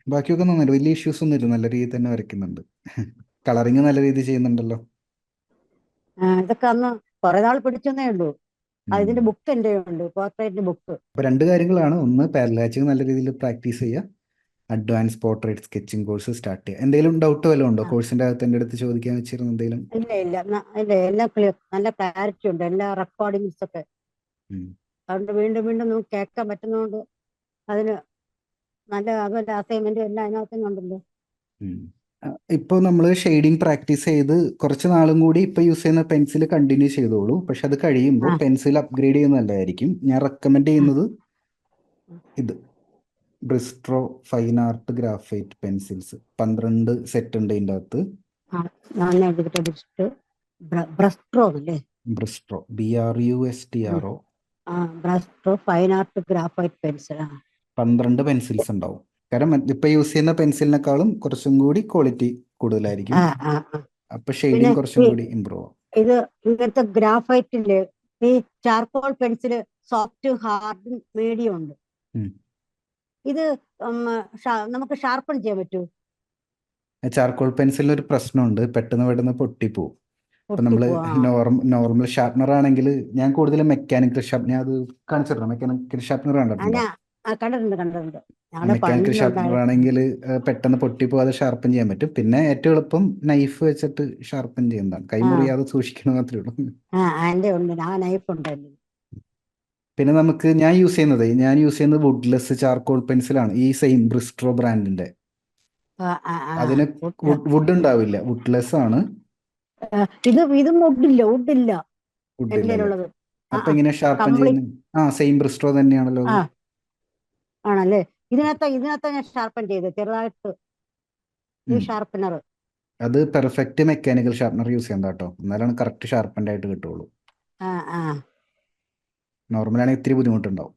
ബാക്കിയൊക്കെ നന്നായിട്ട്. വലിയ ഇഷ്യൂസ് ഒന്നും ഇല്ല. നല്ല രീതിയിൽ തന്നെ വരയ്ക്കുന്നുണ്ട്. കളറിങ് നല്ല രീതിയിൽ ചെയ്യുന്നുണ്ടല്ലോ. ഇതൊക്കെ അന്ന് കുറെ നാൾ പിടിച്ചെന്നേ ഉള്ളൂ. അതിന്റെ ബുക്ക് എന്റെ ഉണ്ട് പോർട്രേറ്റിന്റെ ബുക്ക്. രണ്ട് കാര്യങ്ങളാണ്. ഒന്ന് പാരലാച്ചിങ് നല്ല രീതിയിൽ പ്രാക്ടീസ് ചെയ്യുക advance portrait sketching course start ചെയ്യുക എന്തെങ്കിലും ഡൗട്ട് വല്ലതും ഉണ്ടോ? കോഴ്സിന്റെ അകത്ത് എന്റെ അടുത്ത് ചോദിക്കാൻ വെച്ചിരുന്ന എന്തെങ്കിലും? ഇല്ല ഇല്ല. ഇല്ല എല്ലാം ക്ലിയർ നല്ല ക്ലാരിറ്റി ഉണ്ട്. എല്ലാ റെക്കോർഡിങ്സ് ഒക്കെ. അതുകൊണ്ട് വീണ്ടും വീണ്ടും നമുക്ക് കേൾക്കാൻ പറ്റുന്നതുകൊണ്ട് അതിന് നല്ല അതുപോലെ അസൈൻമെന്റ് എല്ലാം അതിനകത്ത് തന്നെ ഉണ്ടല്ലോ ഉം. അഹ് ഇപ്പൊ നമ്മൾ ഷെയ്ഡിങ് പ്രാക്ടീസ് ചെയ്ത് കുറച്ച് നാളും കൂടി ഇപ്പൊ യൂസ് ചെയ്യുന്ന പെൻസിൽ കണ്ടിന്യൂ ചെയ്തോളൂ. പക്ഷെ അത് കഴിയുമ്പോൾ പെൻസിൽ അപ്ഗ്രേഡ് ചെയ്യുന്നതല്ലായിരിക്കും ഞാൻ റെക്കമെൻഡ് ചെയ്യുന്നത് ഇത്. Brustro fine art graphite pencils പന്ത്രണ്ട് സെറ്റ് ഉണ്ട് ഇതിന്റെ അകത്ത്. Brustro B R U S T R O Brustro fine art graphite pencil പന്ത്രണ്ട് പെൻസിൽസ് ഉണ്ടാവും. കാരണം ഇപ്പൊ യൂസ് ചെയ്യുന്ന പെൻസിലിനെക്കാളും കുറച്ചും കൂടി ക്വാളിറ്റി കൂടുതലായിരിക്കും. അപ്പൊ ഷെയ്ഡിങ് കുറച്ചും കൂടി ഇമ്പ്രൂവ് ആവും. ഇത് ഇങ്ങനത്തെ ഗ്രാഫൈറ്റിൽ ഈ charcoal pencil soft hard medium ഉണ്ട്. ഇത് നമുക്ക് ഷാർപ്പൺ ചെയ്യാൻ പറ്റൂ? ചാർക്കോൾ പെൻസിലിന് ഒരു പ്രശ്നമുണ്ട്. പെട്ടെന്ന് പെട്ടെന്ന് പൊട്ടിപ്പോവും. അപ്പൊ നമ്മൾ നോർമൽ നോർമൽ ഷാർപ്പനർ ആണെങ്കിൽ ഞാൻ കൂടുതലും മെക്കാനിക്കൽ ഷാർപ്പ് ഞാൻ അത് കാണിച്ചിട്ടുണ്ട് മെക്കാനിക്കൽ ഷാർപ്പനർ കണ്ടിട്ടുണ്ടോ? കണ്ടിട്ടുണ്ട് കണ്ടിട്ടുണ്ട്. മെക്കാനിക്കൽ ഷാർപ്പനർ ആണെങ്കിൽ പെട്ടെന്ന് പൊട്ടിപ്പോവാതെ ഷാർപ്പൻ ചെയ്യാൻ പറ്റും. പിന്നെ ഏറ്റവും എളുപ്പം നൈഫ് വെച്ചിട്ട് ഷാർപ്പൻ ചെയ്യുന്നതാണ്. കൈ. മുറിയാതെ സൂക്ഷിക്കണം മാത്രമേ ഉള്ളൂ. പിന്നെ നമുക്ക് ഞാൻ യൂസ് ചെയ്യുന്നത് ഞാൻ യൂസ് ചെയ്യുന്നത് വുഡ്ലെസ് ചാർക്കോൾ പെൻസിലാണ് ഈ സെയിം ബ്രിസ്ട്രോ ബ്രാൻഡിന്റെ. അതിന് വുഡ് ഉണ്ടാവില്ല. വുഡ്ലെസ് ആണ്. ഇത് ഇതും വുഡില്ല വുഡില്ല വുഡ് ഇല്ല. ഉള്ളത് അപ്പൊ ഇങ്ങനെ ഷാർപ്പൻ ചെയ്യുന്നത് ആ സെയിം ബ്രിസ്ട്രോ തന്നെയാണല്ലോ. ആണല്ലേ? ഇതിനകത്ത് ഇതിനകത്ത് ഞാൻ ഷാർപ്പൻ ചെയ്ത് ചെറുതായിട്ട് ഈ. ഷാർപ്പനർ അത് പെർഫെക്റ്റ് മെക്കാനിക്കൽ ഷാർപ്പനർ യൂസ് ചെയ്യണ്ട കേട്ടോ. എന്നാലാണ് കറക്റ്റ് ഷാർപ്പൻഡ് ആയിട്ട് കിട്ടുള്ളൂ. നോർമൽ ആണെങ്കിൽ ഇത്തിരി ബുദ്ധിമുട്ടുണ്ടാവും.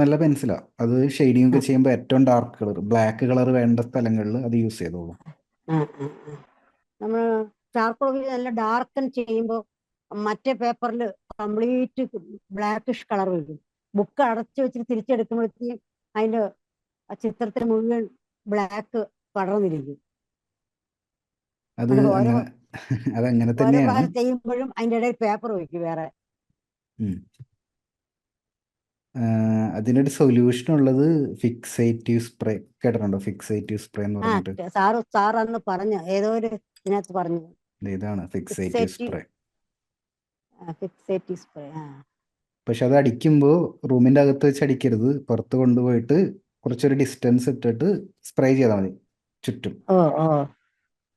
നല്ല പെൻസിലാ അത് ഷെയ്ഡിങ് ഒക്കെ ചെയ്യുമ്പോൾ ഏറ്റവും ഡാർക്ക് കളർ ബ്ലാക്ക് കളർ വേണ്ട സ്ഥലങ്ങളിൽ അത് യൂസ് ചെയ്തോളൂ. നമ്മൾ ചാർക്കോൾ നല്ല ഡാർക്കൻ ചെയ്യുമ്പോൾ മറ്റേ പേപ്പറിൽ കംപ്ലീറ്റ് ബ്ലാക്കിഷ് കളർ വരും. ബുക്ക് അടച്ചു വെച്ചിട്ട് തിരിച്ചെടുക്കുമ്പോഴത്തേക്കും അതിന്റെ ആ ചിത്രത്തിൽ മുഴുവൻ ബ്ലാക്ക് പടർന്നിരിക്കും. അത് അത് അതങ്ങനെ തന്നെയാണ്. ചെയ്യുമ്പോഴും അതിന്റെ ഇടയിൽ പേപ്പർ വയ്ക്കും വേറെ. അതിനൊരു സൊല്യൂഷൻ ഉള്ളത് ഫിക്സേറ്റീവ് സ്പ്രേ കേട്ടിട്ടുണ്ടോ? ഫിക്സേറ്റീവ് സ്പ്രേ എന്ന് പറഞ്ഞിട്ട്. സാർ സാർ അന്ന് പറഞ്ഞു ഏതോ ഒരു ഇതിനകത്ത് പറഞ്ഞു. ഇതാണ് ഫിക്സേറ്റീവ് സ്പ്രേ ഫിക്സേറ്റീവ് സ്പ്രേ ആ. പക്ഷെ അത് അടിക്കുമ്പോൾ റൂമിന്റെ അകത്ത് വെച്ച് അടിക്കരുത്. പുറത്ത് കൊണ്ടുപോയിട്ട് കുറച്ചൊരു ഡിസ്റ്റൻസ് ഇട്ടിട്ട് സ്പ്രേ ചെയ്താൽ മതി ചുറ്റും.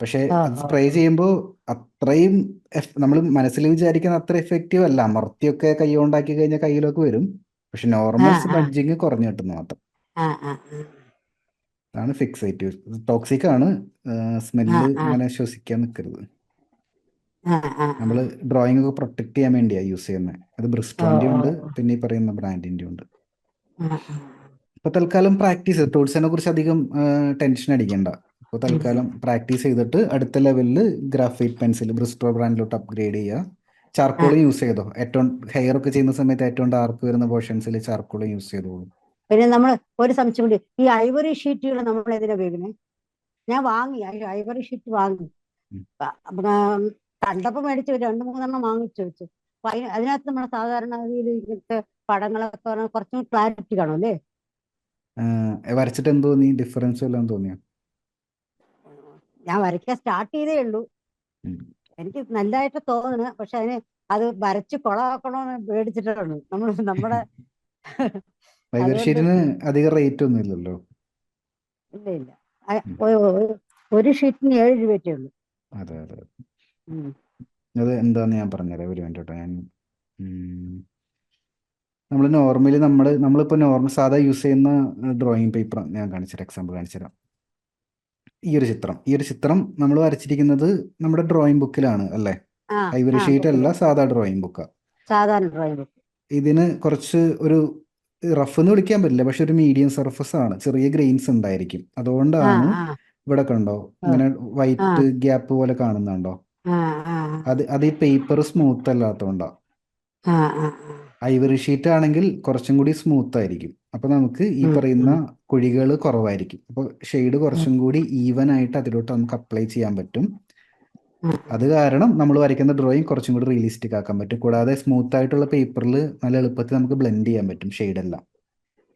പക്ഷെ അത് സ്പ്രേ ചെയ്യുമ്പോൾ അത്രയും നമ്മൾ മനസ്സിൽ വിചാരിക്കുന്ന അത്ര എഫക്റ്റീവ് അല്ല. അമർത്തിയൊക്കെ കൈ കൊണ്ടാക്കി കഴിഞ്ഞാൽ കയ്യിലൊക്കെ വരും. പക്ഷെ നോർമൽ ആ. കുറഞ്ഞു കിട്ടുന്നു മാത്രം. ആയിട്ട് അതാണ് ഫിക്സേറ്റീവ് ടോക്സിക് ആണ്. സ്മെല്ല്. അങ്ങനെ ശ്വസിക്കാൻ നിൽക്കരുത് നമ്മൾ ഡ്രോയിങ് ഒക്കെ പ്രൊട്ടക്ട് ചെയ്യാൻ വേണ്ടിയാ യൂസ് ചെയ്യുന്നത് അത് ബ്രിസ്റ്റോന്റെ ഉണ്ട് പിന്നെ ഈ പറയുന്ന ബ്രാൻഡിന്റെ ഉണ്ട്. ഇപ്പൊ തൽക്കാലം പ്രാക്ടീസ് ടൂൾസിനെ കുറിച്ച് അധികം ടെൻഷൻ അടിക്കണ്ട. ഇപ്പോൾ തൽക്കാലം പ്രാക്ടീസ് ചെയ്തിട്ട് അടുത്ത ലെവലിൽ ഗ്രാഫൈറ്റ് പെൻസിൽ ബ്രിസ്റ്റോ ബ്രാൻഡിലോട്ട് അപ്ഗ്രേഡ് ചെയ്യുക ചാർക്കോൾ യൂസ് ചെയ്തോ? ഏറ്റവും ഹെയർ ഒക്കെ ചെയ്യുന്ന സമയത്ത് ഏറ്റവും ഡാർക്ക് വരുന്ന പോർഷൻസിൽ ചാർക്കോൾ യൂസ് ചെയ്തോളൂ. പിന്നെ നമ്മൾ ഒരു സംശയം കൂടി ഈ ഐവറി ഷീറ്റുകൾ നമ്മൾ എന്തിനാ ഉപയോഗിക്കുന്നത് ഞാൻ വാങ്ങി ഐവറി ഷീറ്റ് വാങ്ങി. കണ്ടപ്പോ മേടിച്ചു രണ്ട് മൂന്നെണ്ണം വാങ്ങിച്ചു വെച്ചു. അപ്പൊ അതിന് അതിനകത്ത് നമ്മുടെ സാധാരണ ഗതിയിൽ ഇങ്ങനത്തെ പടങ്ങളൊക്കെ പറഞ്ഞാൽ കുറച്ചും ക്ലാരിറ്റി കാണും അല്ലേ? വരച്ചിട്ട് എന്ത് തോന്നി ഡിഫറൻസ് തോന്നിയോ? ഞാൻ വരയ്ക്കാൻ സ്റ്റാർട്ട് ചെയ്തേ ഉള്ളൂ. എനിക്ക് നല്ലതായിട്ട് തോന്നുന്നു പക്ഷെ അതിന് അത് വരച്ച് കൊളാക്കണോന്ന് പേടിച്ചിട്ടുള്ളൂ നമ്മൾ നമ്മുടെ അധികം റേറ്റ് ഒന്നും ഇല്ലല്ലോ. ഇല്ല ഇല്ല. ഒരു ഷീറ്റിന് ഏഴ് രൂപയൊക്കെ ഉള്ളൂ. അതെ അതെ. ഉം. അത് എന്താന്ന് ഞാൻ പറഞ്ഞുതരാം. ഒരു മിനിറ്റ് കേട്ടോ ഞാൻ നമ്മൾ നോർമലി നമ്മൾ നമ്മളിപ്പോൾ നോർമൽ സാധാ യൂസ് ചെയ്യുന്ന ഡ്രോയിങ് പേപ്പർ ഞാൻ കാണിച്ചുതരാം എക്സാമ്പിൾ കാണിച്ചുതരാം. ഈ ഒരു ചിത്രം. ഈ ഒരു ചിത്രം നമ്മൾ വരച്ചിരിക്കുന്നത് നമ്മുടെ ഡ്രോയിങ് ബുക്കിലാണ് അല്ലേ? ആ ഐവറി ആ ഷീറ്റ് അല്ല ബുക്കിൽ സാധാ ഡ്രോയിങ് ബുക്കാണ് സാധാരണ ഡ്രോയിങ് ബുക്ക് ഇതിന് കുറച്ച് ഒരു റഫ് എന്ന് വിളിക്കാൻ പറ്റില്ല. പക്ഷെ ഒരു മീഡിയം സർഫസ് ആണ്. ചെറിയ ഗ്രെയിൻസ് ഉണ്ടായിരിക്കും. ആ അതുകൊണ്ടാണ് ആ ഇവിടെ കണ്ടോ? ആ. ഇങ്ങനെ ആ. വൈറ്റ് ഗ്യാപ്പ് പോലെ കാണുന്നുണ്ടോ? അത് അത് ഈ പേപ്പർ സ്മൂത്ത് ആ ഐവറി ഷീറ്റ് ആണെങ്കിൽ കുറച്ചും കൂടി സ്മൂത്ത് ആയിരിക്കും. അപ്പൊ നമുക്ക് ഈ പറയുന്ന കുഴികൾ കുറവായിരിക്കും. അപ്പൊ ഷെയ്ഡ് കുറച്ചും കൂടി ഈവൻ ആയിട്ട് അതിലോട്ട് നമുക്ക് അപ്ലൈ ചെയ്യാൻ പറ്റും. അത് കാരണം നമ്മൾ വരയ്ക്കുന്ന ഡ്രോയിങ് കുറച്ചും കൂടി റിയലിസ്റ്റിക് ആക്കാൻ പറ്റും. കൂടാതെ സ്മൂത്ത് ആയിട്ടുള്ള പേപ്പറിൽ നല്ല എളുപ്പത്തിൽ നമുക്ക് ബ്ലെൻഡ് ചെയ്യാൻ പറ്റും ഷെയ്ഡ് എല്ലാം.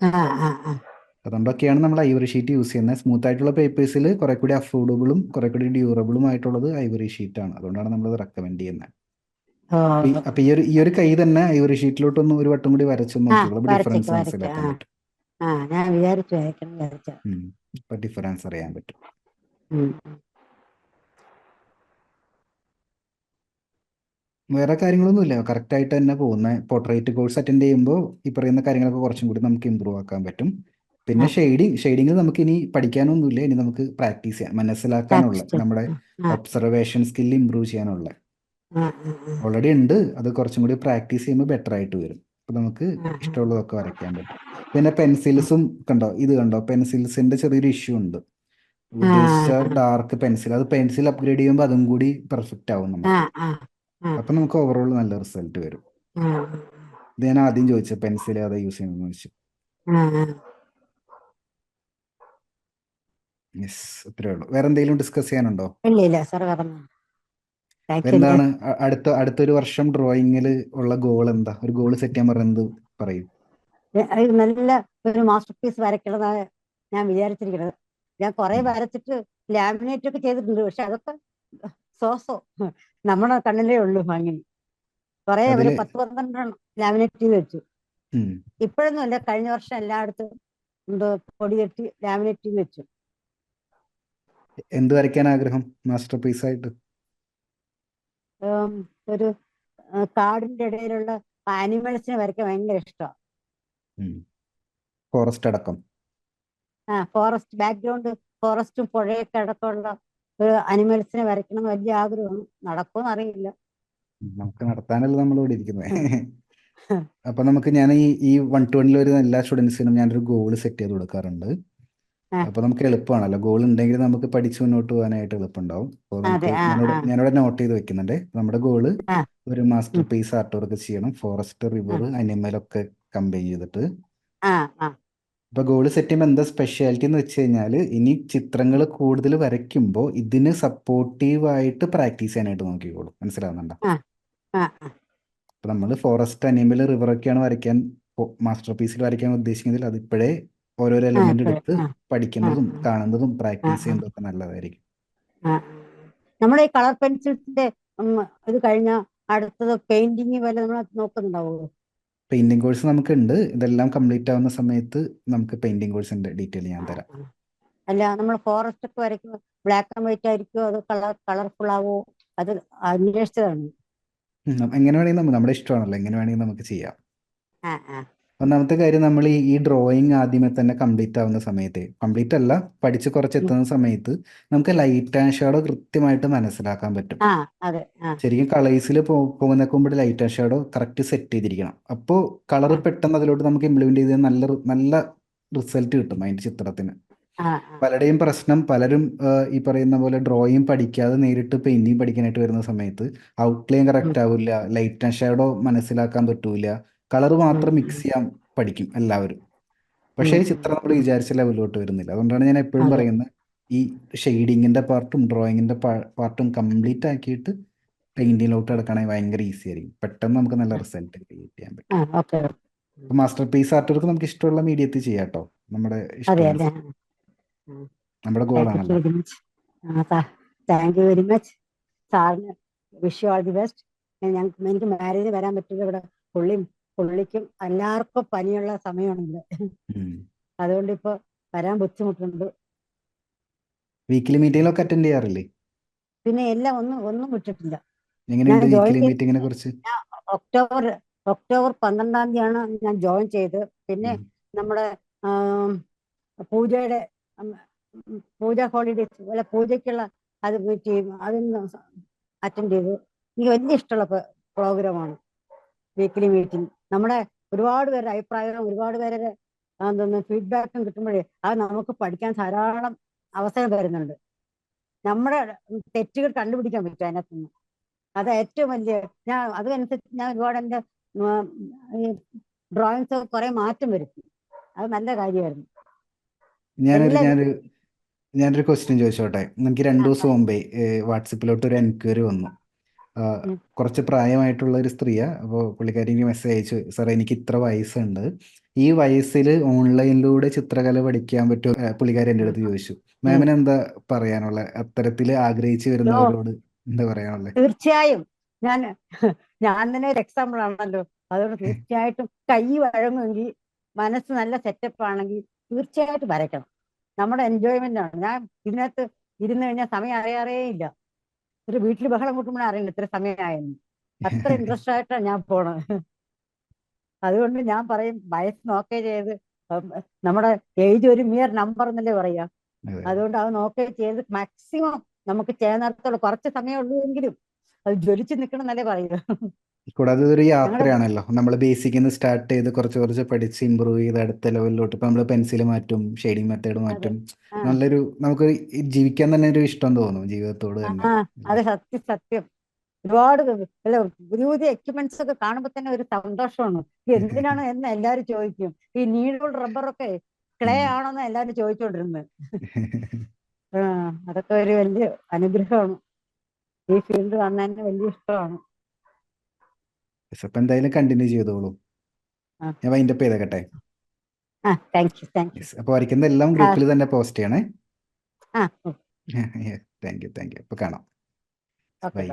ആ ആ ആ. അതുകൊണ്ടൊക്കെയാണ് നമ്മൾ ഐവറി ഷീറ്റ് യൂസ് ചെയ്യുന്നത്. സ്മൂത്ത് ആയിട്ടുള്ള പേപ്പേഴ്സിൽ കുറെ കൂടി അഫോർഡബിളും കുറെ കൂടി ഡ്യൂറബിളും ആയിട്ടുള്ളത് ഐവറി ഷീറ്റ് ആണ്. അതുകൊണ്ടാണ് നമ്മൾ റെക്കമെൻഡ് ചെയ്യുന്നത്. അപ്പൊ ഈ ഒരു ഈ ഒരു കൈ തന്നെ ഐവറി ഷീറ്റിലോട്ടൊന്ന് ഒരു വട്ടം കൂടി വരച്ചു ഡിഫറൻസ് മനസ്സിലാക്കാൻ പറ്റും. ഞാൻ വിചാരിച്ചു ഇപ്പൊ ഡിഫറൻസ് അറിയാൻ പറ്റും. വേറെ കാര്യങ്ങളൊന്നുമില്ല. കറക്റ്റ് ആയിട്ട് തന്നെ പോകുന്ന പോർട്രേറ്റ് കോഴ്സ് അറ്റൻഡ് ചെയ്യുമ്പോൾ ഈ പറയുന്ന കാര്യങ്ങളൊക്കെ കുറച്ചും കൂടി നമുക്ക് ഇമ്പ്രൂവ് ആക്കാൻ പറ്റും. പിന്നെ ഷെയ്ഡിങ് ഷെയ്ഡിങ്ങിൽ നമുക്ക് ഇനി പഠിക്കാനൊന്നുമില്ല. ഇനി നമുക്ക് പ്രാക്ടീസ് ചെയ്യാം. മനസ്സിലാക്കാനുള്ള നമ്മുടെ ഒബ്സർവേഷൻ സ്കിൽ ഇമ്പ്രൂവ് ചെയ്യാനുള്ള. ഓൾറെഡി ഉണ്ട്. അത് കുറച്ചും കൂടി പ്രാക്ടീസ് ചെയ്യുമ്പോൾ ബെറ്റർ ആയിട്ട് വരും. അപ്പൊ നമുക്ക് ഇഷ്ടമുള്ളതൊക്കെ വരയ്ക്കാൻ പറ്റും. പിന്നെ പെൻസിൽസും കണ്ടോ? ഇത് കണ്ടോ? പെൻസിൽസിന്റെ ചെറിയൊരു ഇഷ്യൂ ഉണ്ട്. ഉദ്ദേശിച്ച ഡാർക്ക് പെൻസിൽ അത് പെൻസിൽ അപ്ഗ്രേഡ് ചെയ്യുമ്പോൾ അതും കൂടി പെർഫെക്റ്റ് ആവും നമുക്ക്. അപ്പൊ നമുക്ക് ഓവറോൾ നല്ല റിസൾട്ട് വരും. ഇത് ഞാൻ ആദ്യം ചോദിച്ചത് പെൻസിൽ അതാ യൂസ് ചെയ്യണമെന്ന് ചോദിച്ചു ആ ആ യെസ് അത്രേ ഉള്ളൂ. വേറെ എന്തെങ്കിലും ഡിസ്കസ് ചെയ്യാനുണ്ടോ ഇല്ല ഇല്ല സാർ പറഞ്ഞു എന്താണ് അടുത്ത അടുത്തൊരു വർഷം ഡ്രോയിങ്ങിൽ ഉള്ള ഗോൾ എന്താ? ഒരു ഗോൾ സെറ്റ് ചെയ്യാൻ പറഞ്ഞത് പറയും? നല്ല ഒരു മാസ്റ്റർ പീസ് വരയ്ക്കണതാണ് ഞാൻ വിചാരിച്ചിരിക്കുന്നത് ഞാൻ കുറെ വരച്ചിട്ട് ലാമിനേറ്റ് ഒക്കെ ചെയ്തിട്ടുണ്ട്. പക്ഷെ അതൊക്കെ സോസോ. നമ്മുടെ കണ്ണിലേ ഉള്ളൂ അങ്ങനെ. കുറെ ഒരു പത്ത് പന്ത്രണ്ടെണ്ണം ലാമിനേറ്റ് ചെയ്ത് വെച്ചു. ഇപ്പോഴൊന്നും അല്ല കഴിഞ്ഞ വർഷം എല്ലായിടത്തും പൊടി കെട്ടി ലാമിനേറ്റ് ചെയ്ത് വെച്ചു. എന്ത് വരയ്ക്കാൻ ആഗ്രഹം? മാസ്റ്റർ പീസ് ആയിട്ട്. ഒരു കാടിന്റെ ഇടയിലുള്ള ആനിമൽസിനെ വരയ്ക്കാൻ ഭയങ്കര ഇഷ്ടമാണ് ഫോറസ്റ്റ് അടക്കം. ആ ഫോറസ്റ്റ് ബാക്ക്ഗ്രൗണ്ട് ഫോറസ്റ്റും പുഴയൊക്കെ അടക്കമുള്ള ഒരു അനിമൽസിനെ വരയ്ക്കണം വലിയ ആഗ്രഹമാണ്. നടക്കുമെന്ന് അറിയില്ല നമുക്ക് നടത്താനല്ല നമ്മൾ ഇവിടെ ഇരിക്കുന്നത്. അപ്പൊ നമുക്ക് ഞാൻ ഈ ഈ വൺ ടു വണ്ണിൽ വരുന്ന എല്ലാ സ്റ്റുഡൻസിനും ഞാനൊരു ഗോൾ സെറ്റ് ചെയ്ത് കൊടുക്കാറുണ്ട്. അപ്പൊ നമുക്ക് എളുപ്പമാണല്ലോ ഗോൾ ഉണ്ടെങ്കിൽ നമുക്ക് പഠിച്ച് മുന്നോട്ട് പോകാനായിട്ട് എളുപ്പമുണ്ടാവും അപ്പൊ നമുക്ക് ഞാനിവിടെ ഞാനിവിടെ നോട്ട് ചെയ്ത് വെക്കുന്നുണ്ട്. നമ്മുടെ ഗോൾ ഒരു മാസ്റ്റർ പീസ് ആർട്ട് വർക്ക് ചെയ്യണം. ഫോറസ്റ്റ് റിവർ അനിമൽ ഒക്കെ കമ്പൈൻ ചെയ്തിട്ട്. ഇപ്പൊ ഗോൾ സെറ്റ് ചെയ്യുമ്പോൾ എന്താ സ്പെഷ്യാലിറ്റി എന്ന് വെച്ച് കഴിഞ്ഞാൽ ഇനി ചിത്രങ്ങൾ കൂടുതൽ വരയ്ക്കുമ്പോൾ ഇതിന് സപ്പോർട്ടീവ് ആയിട്ട് പ്രാക്ടീസ് ചെയ്യാനായിട്ട് നോക്കിക്കോളൂ. മനസ്സിലാവുന്നുണ്ടോ? അപ്പൊ നമ്മൾ ഫോറസ്റ്റ് അനിമൽ റിവർ ഒക്കെയാണ് വരയ്ക്കാൻ മാസ്റ്റർ പീസിൽ വരയ്ക്കാൻ ഉദ്ദേശിക്കുന്നതിൽ അതിപ്പോഴേ ഓരോരോ എലമെന്റ് എടുത്ത് പഠിക്കുന്നതും കാണുന്നതും പ്രാക്ടീസ് ചെയ്യുന്നതും ഒക്കെ നല്ലതായിരിക്കും. നമ്മുടെ ഈ കളർ പെൻസിൽസിന്റെ ഇത് കഴിഞ്ഞ അടുത്തത് പെയിന്റിങ് വരെ നമ്മൾ നോക്കുന്നുണ്ടാവുള്ളൂ പെയിന്റിംഗ് കോഴ്സ് നമുക്ക് ഉണ്ട് ഇതെല്ലാം കംപ്ലീറ്റ് ആവുന്ന സമയത്ത് നമുക്ക് പെയിന്റിംഗ് കോഴ്സിന്റെ ഡീറ്റെയിൽ ഞാൻ തരാം. അല്ല നമ്മൾ ഫോറസ്റ്റ് ഒക്കെ വരയ്ക്കുമ്പോൾ ബ്ലാക്ക് ആൻഡ് വൈറ്റ് ആയിരിക്കുമോ അത് കളർ കളർഫുൾ ആവോ? അത് അന്വേഷിച്ചതാണ്. എങ്ങനെ വേണമെങ്കിലും നമ്മുടെ ഇഷ്ടമാണല്ലോ. എങ്ങനെ വേണമെങ്കിലും നമുക്ക് ചെയ്യാം. ആ ആ. ഒന്നാമത്തെ കാര്യം നമ്മൾ ഈ ഈ ഡ്രോയിങ് ആദ്യമേ തന്നെ കംപ്ലീറ്റ് ആവുന്ന സമയത്ത്. കംപ്ലീറ്റ് അല്ല പഠിച്ച് കുറച്ച് ഉം. എത്തുന്ന സമയത്ത് നമുക്ക് ലൈറ്റ് ആൻഡ് ഷാഡോ കൃത്യമായിട്ട് മനസ്സിലാക്കാൻ പറ്റും. ആ അതെ ആ. ശരിക്കും കളേഴ്സിൽ പോകുന്നതിനൊക്കെ മുമ്പ് light and shadow correct set ചെയ്തിരിക്കണം. അപ്പോൾ കളർ പെട്ടെന്ന് അതിലോട്ട് നമുക്ക് ഇംപ്ലിമെന്റ് ചെയ്ത് നല്ല റി- നല്ല റിസൾട്ട് കിട്ടും അതിന്റെ ചിത്രത്തിന്. ആ പലരുടെയും പ്രശ്നം പലരും ഈ പറയുന്ന പോലെ ഡ്രോയിങ് പഠിക്കാതെ നേരിട്ട് പെയിന്റിങ് പഠിക്കാനായിട്ട് വരുന്ന സമയത്ത് ഔട്ട്ലൈൻ ഉം, കറക്റ്റ് ആവില്ല ലൈറ്റ് ആൻഡ് ഷാഡോ മനസ്സിലാക്കാൻ പറ്റൂല കളർ മാത്രം മിക്സ് ചെയ്യാൻ പഠിക്കും എല്ലാവരും. പക്ഷേ ചിത്രം നമ്മൾ. വിചാരിച്ച ലെവലിലോട്ട് വരുന്നില്ല. അതുകൊണ്ടാണ് ഞാൻ എപ്പോഴും പറയുന്നത് ഈ ഷെയ്ഡിങ്ങിന്റെ പാർട്ടും ഡ്രോയിങ്ങിന്റെ പാർട്ടും കംപ്ലീറ്റ് ആക്കിയിട്ട് പെയിന്റിങ്ങിലോട്ട് കിടക്കണമെങ്കിൽ ഭയങ്കര ഈസി ആയിരിക്കും. പെട്ടെന്ന് നമുക്ക് നല്ല റിസൾട്ട് ക്രിയേറ്റ് ചെയ്യാൻ പറ്റും. മാസ്റ്റർ പീസ് ആർട്ട് വർക്ക് നമുക്ക് ഇഷ്ടമുള്ള മീഡിയത്തിൽ ചെയ്യാം കേട്ടോ. നമ്മുടെ നമ്മുടെ ഗോളാണ് ഗോളാണല്ലോ very thank you very much സാറിന് wish you all the best ഞങ്ങൾക്ക് എനിക്ക് മാരേജ് വരാൻ പറ്റില്ല ഇവിടെ. പുള്ളിയും പുള്ളിക്കും എല്ലാവർക്കും പനിയുള്ള സമയമാണിത്. അതുകൊണ്ട് ഇപ്പൊ വരാൻ ബുദ്ധിമുട്ടുണ്ട്. വീക്കിലി മീറ്റിംഗിലൊക്കെ അറ്റൻഡ് ചെയ്യാറില്ലേ? പിന്നെ എല്ലാം ഒന്നും ഒന്നും വിട്ടിട്ടില്ല. കുറിച്ച്? ഒക്ടോബർ ഒക്ടോബർ പന്ത്രണ്ടാം തീയതിയാണ് ഞാൻ ജോയിൻ ചെയ്ത്. പിന്നെ നമ്മുടെ പൂജയുടെ പൂജ ഹോളിഡേസ് അല്ല പൂജയ്ക്കുള്ള അത് മീറ്റ് ചെയ്യും. അതിന് അറ്റൻഡ് ചെയ്തു എനിക്ക് വലിയ ഇഷ്ടമുള്ള പ്രോഗ്രാമാണ്. Weekly meeting. നമ്മുടെ ഒരുപാട് പേരുടെ അഭിപ്രായവും ഒരുപാട് പേരുടെ എന്തൊന്ന് ഫീഡ്ബാക്കും കിട്ടുമ്പോഴേ അത് നമുക്ക് പഠിക്കാൻ ധാരാളം അവസരം വരുന്നുണ്ട് നമ്മുടെ തെറ്റുകൾ കണ്ടുപിടിക്കാൻ പറ്റും അതിനകത്ത് നിന്ന് അത് ഏറ്റവും വലിയ ഞാൻ അതനുസരിച്ച് ഞാൻ ഒരുപാട് എന്റെ ഡ്രോയിങ്സ് കുറെ മാറ്റം വരുത്തി. അത് നല്ല കാര്യമായിരുന്നു. ഞാനൊരു ഞാനൊരു ഞാനൊരു ക്വസ്റ്റ്യൻ ചോദിച്ചോട്ടെ? എനിക്ക് രണ്ടു ദിവസം മുമ്പേ വാട്സപ്പിലോട്ട് ഒരു എൻക്വയറി വന്നു. കുറച്ച് പ്രായമായിട്ടുള്ള ഒരു സ്ത്രീയാ. അപ്പോൾ പുള്ളിക്കാരി എനിക്ക് മെസ്സേജ് അയച്ചു സാറേ എനിക്ക് ഇത്ര വയസ്സുണ്ട്. ഈ വയസ്സിൽ ഓൺലൈനിലൂടെ ചിത്രകല പഠിക്കാൻ പറ്റുമോ? പുള്ളിക്കാരി എന്റെ അടുത്ത് ചോദിച്ചു. മാമിന് എന്താ പറയാനുള്ള? അത്തരത്തിൽ ആഗ്രഹിച്ചു വരുന്നവരോട് എന്താ പറയാനുള്ളത് തീർച്ചയായും. ഞാൻ ഞാൻ തന്നെ ഒരു എക്സാമ്പിൾ ആണല്ലോ. അതുകൊണ്ട് തീർച്ചയായിട്ടും കൈ വഴങ്ങുമെങ്കിൽ മനസ്സ് നല്ല സെറ്റപ്പ് ആണെങ്കിൽ തീർച്ചയായിട്ടും വരയ്ക്കണം. നമ്മുടെ എൻജോയ്മെന്റ് ആണ്. ഞാൻ ഇതിനകത്ത് ഇരുന്ന് കഴിഞ്ഞാൽ സമയം അറിയാറേ ഇല്ല. ഒരു വീട്ടിൽ ബഹളം കൂട്ടുമ്പോൾ അറിയില്ല ഇത്ര സമയമായെന്ന്. അത്ര ഇൻട്രസ്റ്റ് ആയിട്ടാണ് ഞാൻ പോണത്. അതുകൊണ്ട് ഞാൻ പറയും വയസ്സ് നോക്കേ ചെയ്ത് നമ്മുടെ ഏജ് ഒരു മിയർ നമ്പർ എന്നല്ലേ പറയാ? അതുകൊണ്ട് അത് നോക്കേ ചെയ്ത് മാക്സിമം നമുക്ക് ചെയ്യാൻ കുറച്ച് സമയം ഉള്ളൂ എങ്കിലും അത് ജ്വലിച്ച് നിൽക്കണം എന്നല്ലേ പറയുക. കൂടാതെ ഇതൊരു യാത്രയാണല്ലോ. നമ്മൾ ബേസിക്കിൽ നിന്ന് സ്റ്റാർട്ട് ചെയ്ത് കുറച്ച് കുറച്ച് പഠിച്ച് ഇമ്പ്രൂവ് ചെയ്ത് അടുത്ത ലെവലിലോട്ട് ഇപ്പൊ നമ്മൾ പെൻസിൽ മാറ്റും ഷെയ്ഡിങ് മെത്തേഡ് മാറ്റും. ആ. നല്ലൊരു നമുക്ക് ഈ ജീവിക്കാൻ തന്നെ ഒരു ഇഷ്ടം തോന്നും ജീവിതത്തോട് തന്നെ. ആ. അത് സത്യം സത്യം. ഒരുപാട് അല്ല പുതിയ പുതിയ എക്യുപ്മെന്റ്സ് ഒക്കെ കാണുമ്പോൾ തന്നെ ഒരു സന്തോഷമാണ്. ഇത് എന്തിനാണ് എന്ന് എല്ലാരും ചോദിക്കും. ഈ നീഡുകൾ റബ്ബറൊക്കെ ക്ലേ ഉം. ആണോന്ന് എല്ലാവരും ചോദിച്ചോണ്ടിരുന്നത്. ആ അതൊക്കെ ഒരു വലിയ അനുഗ്രഹമാണ്. ഈ ഫീൽഡ് വന്നതിന് വലിയ ഇഷ്ടമാണ്. അപ്പൊ എന്തായാലും കണ്ടിന്യൂ ചെയ്തോളൂ. ഞാൻ വൈൻഡപ്പ് ചെയ്തേക്കട്ടെ. അപ്പൊ വരയ്ക്കുന്ന എല്ലാം ഗ്രൂപ്പിൽ തന്നെ പോസ്റ്റ് ചെയ്യണേ. താങ്ക് യു താങ്ക് യു അപ്പൊ കാണാം. ബൈ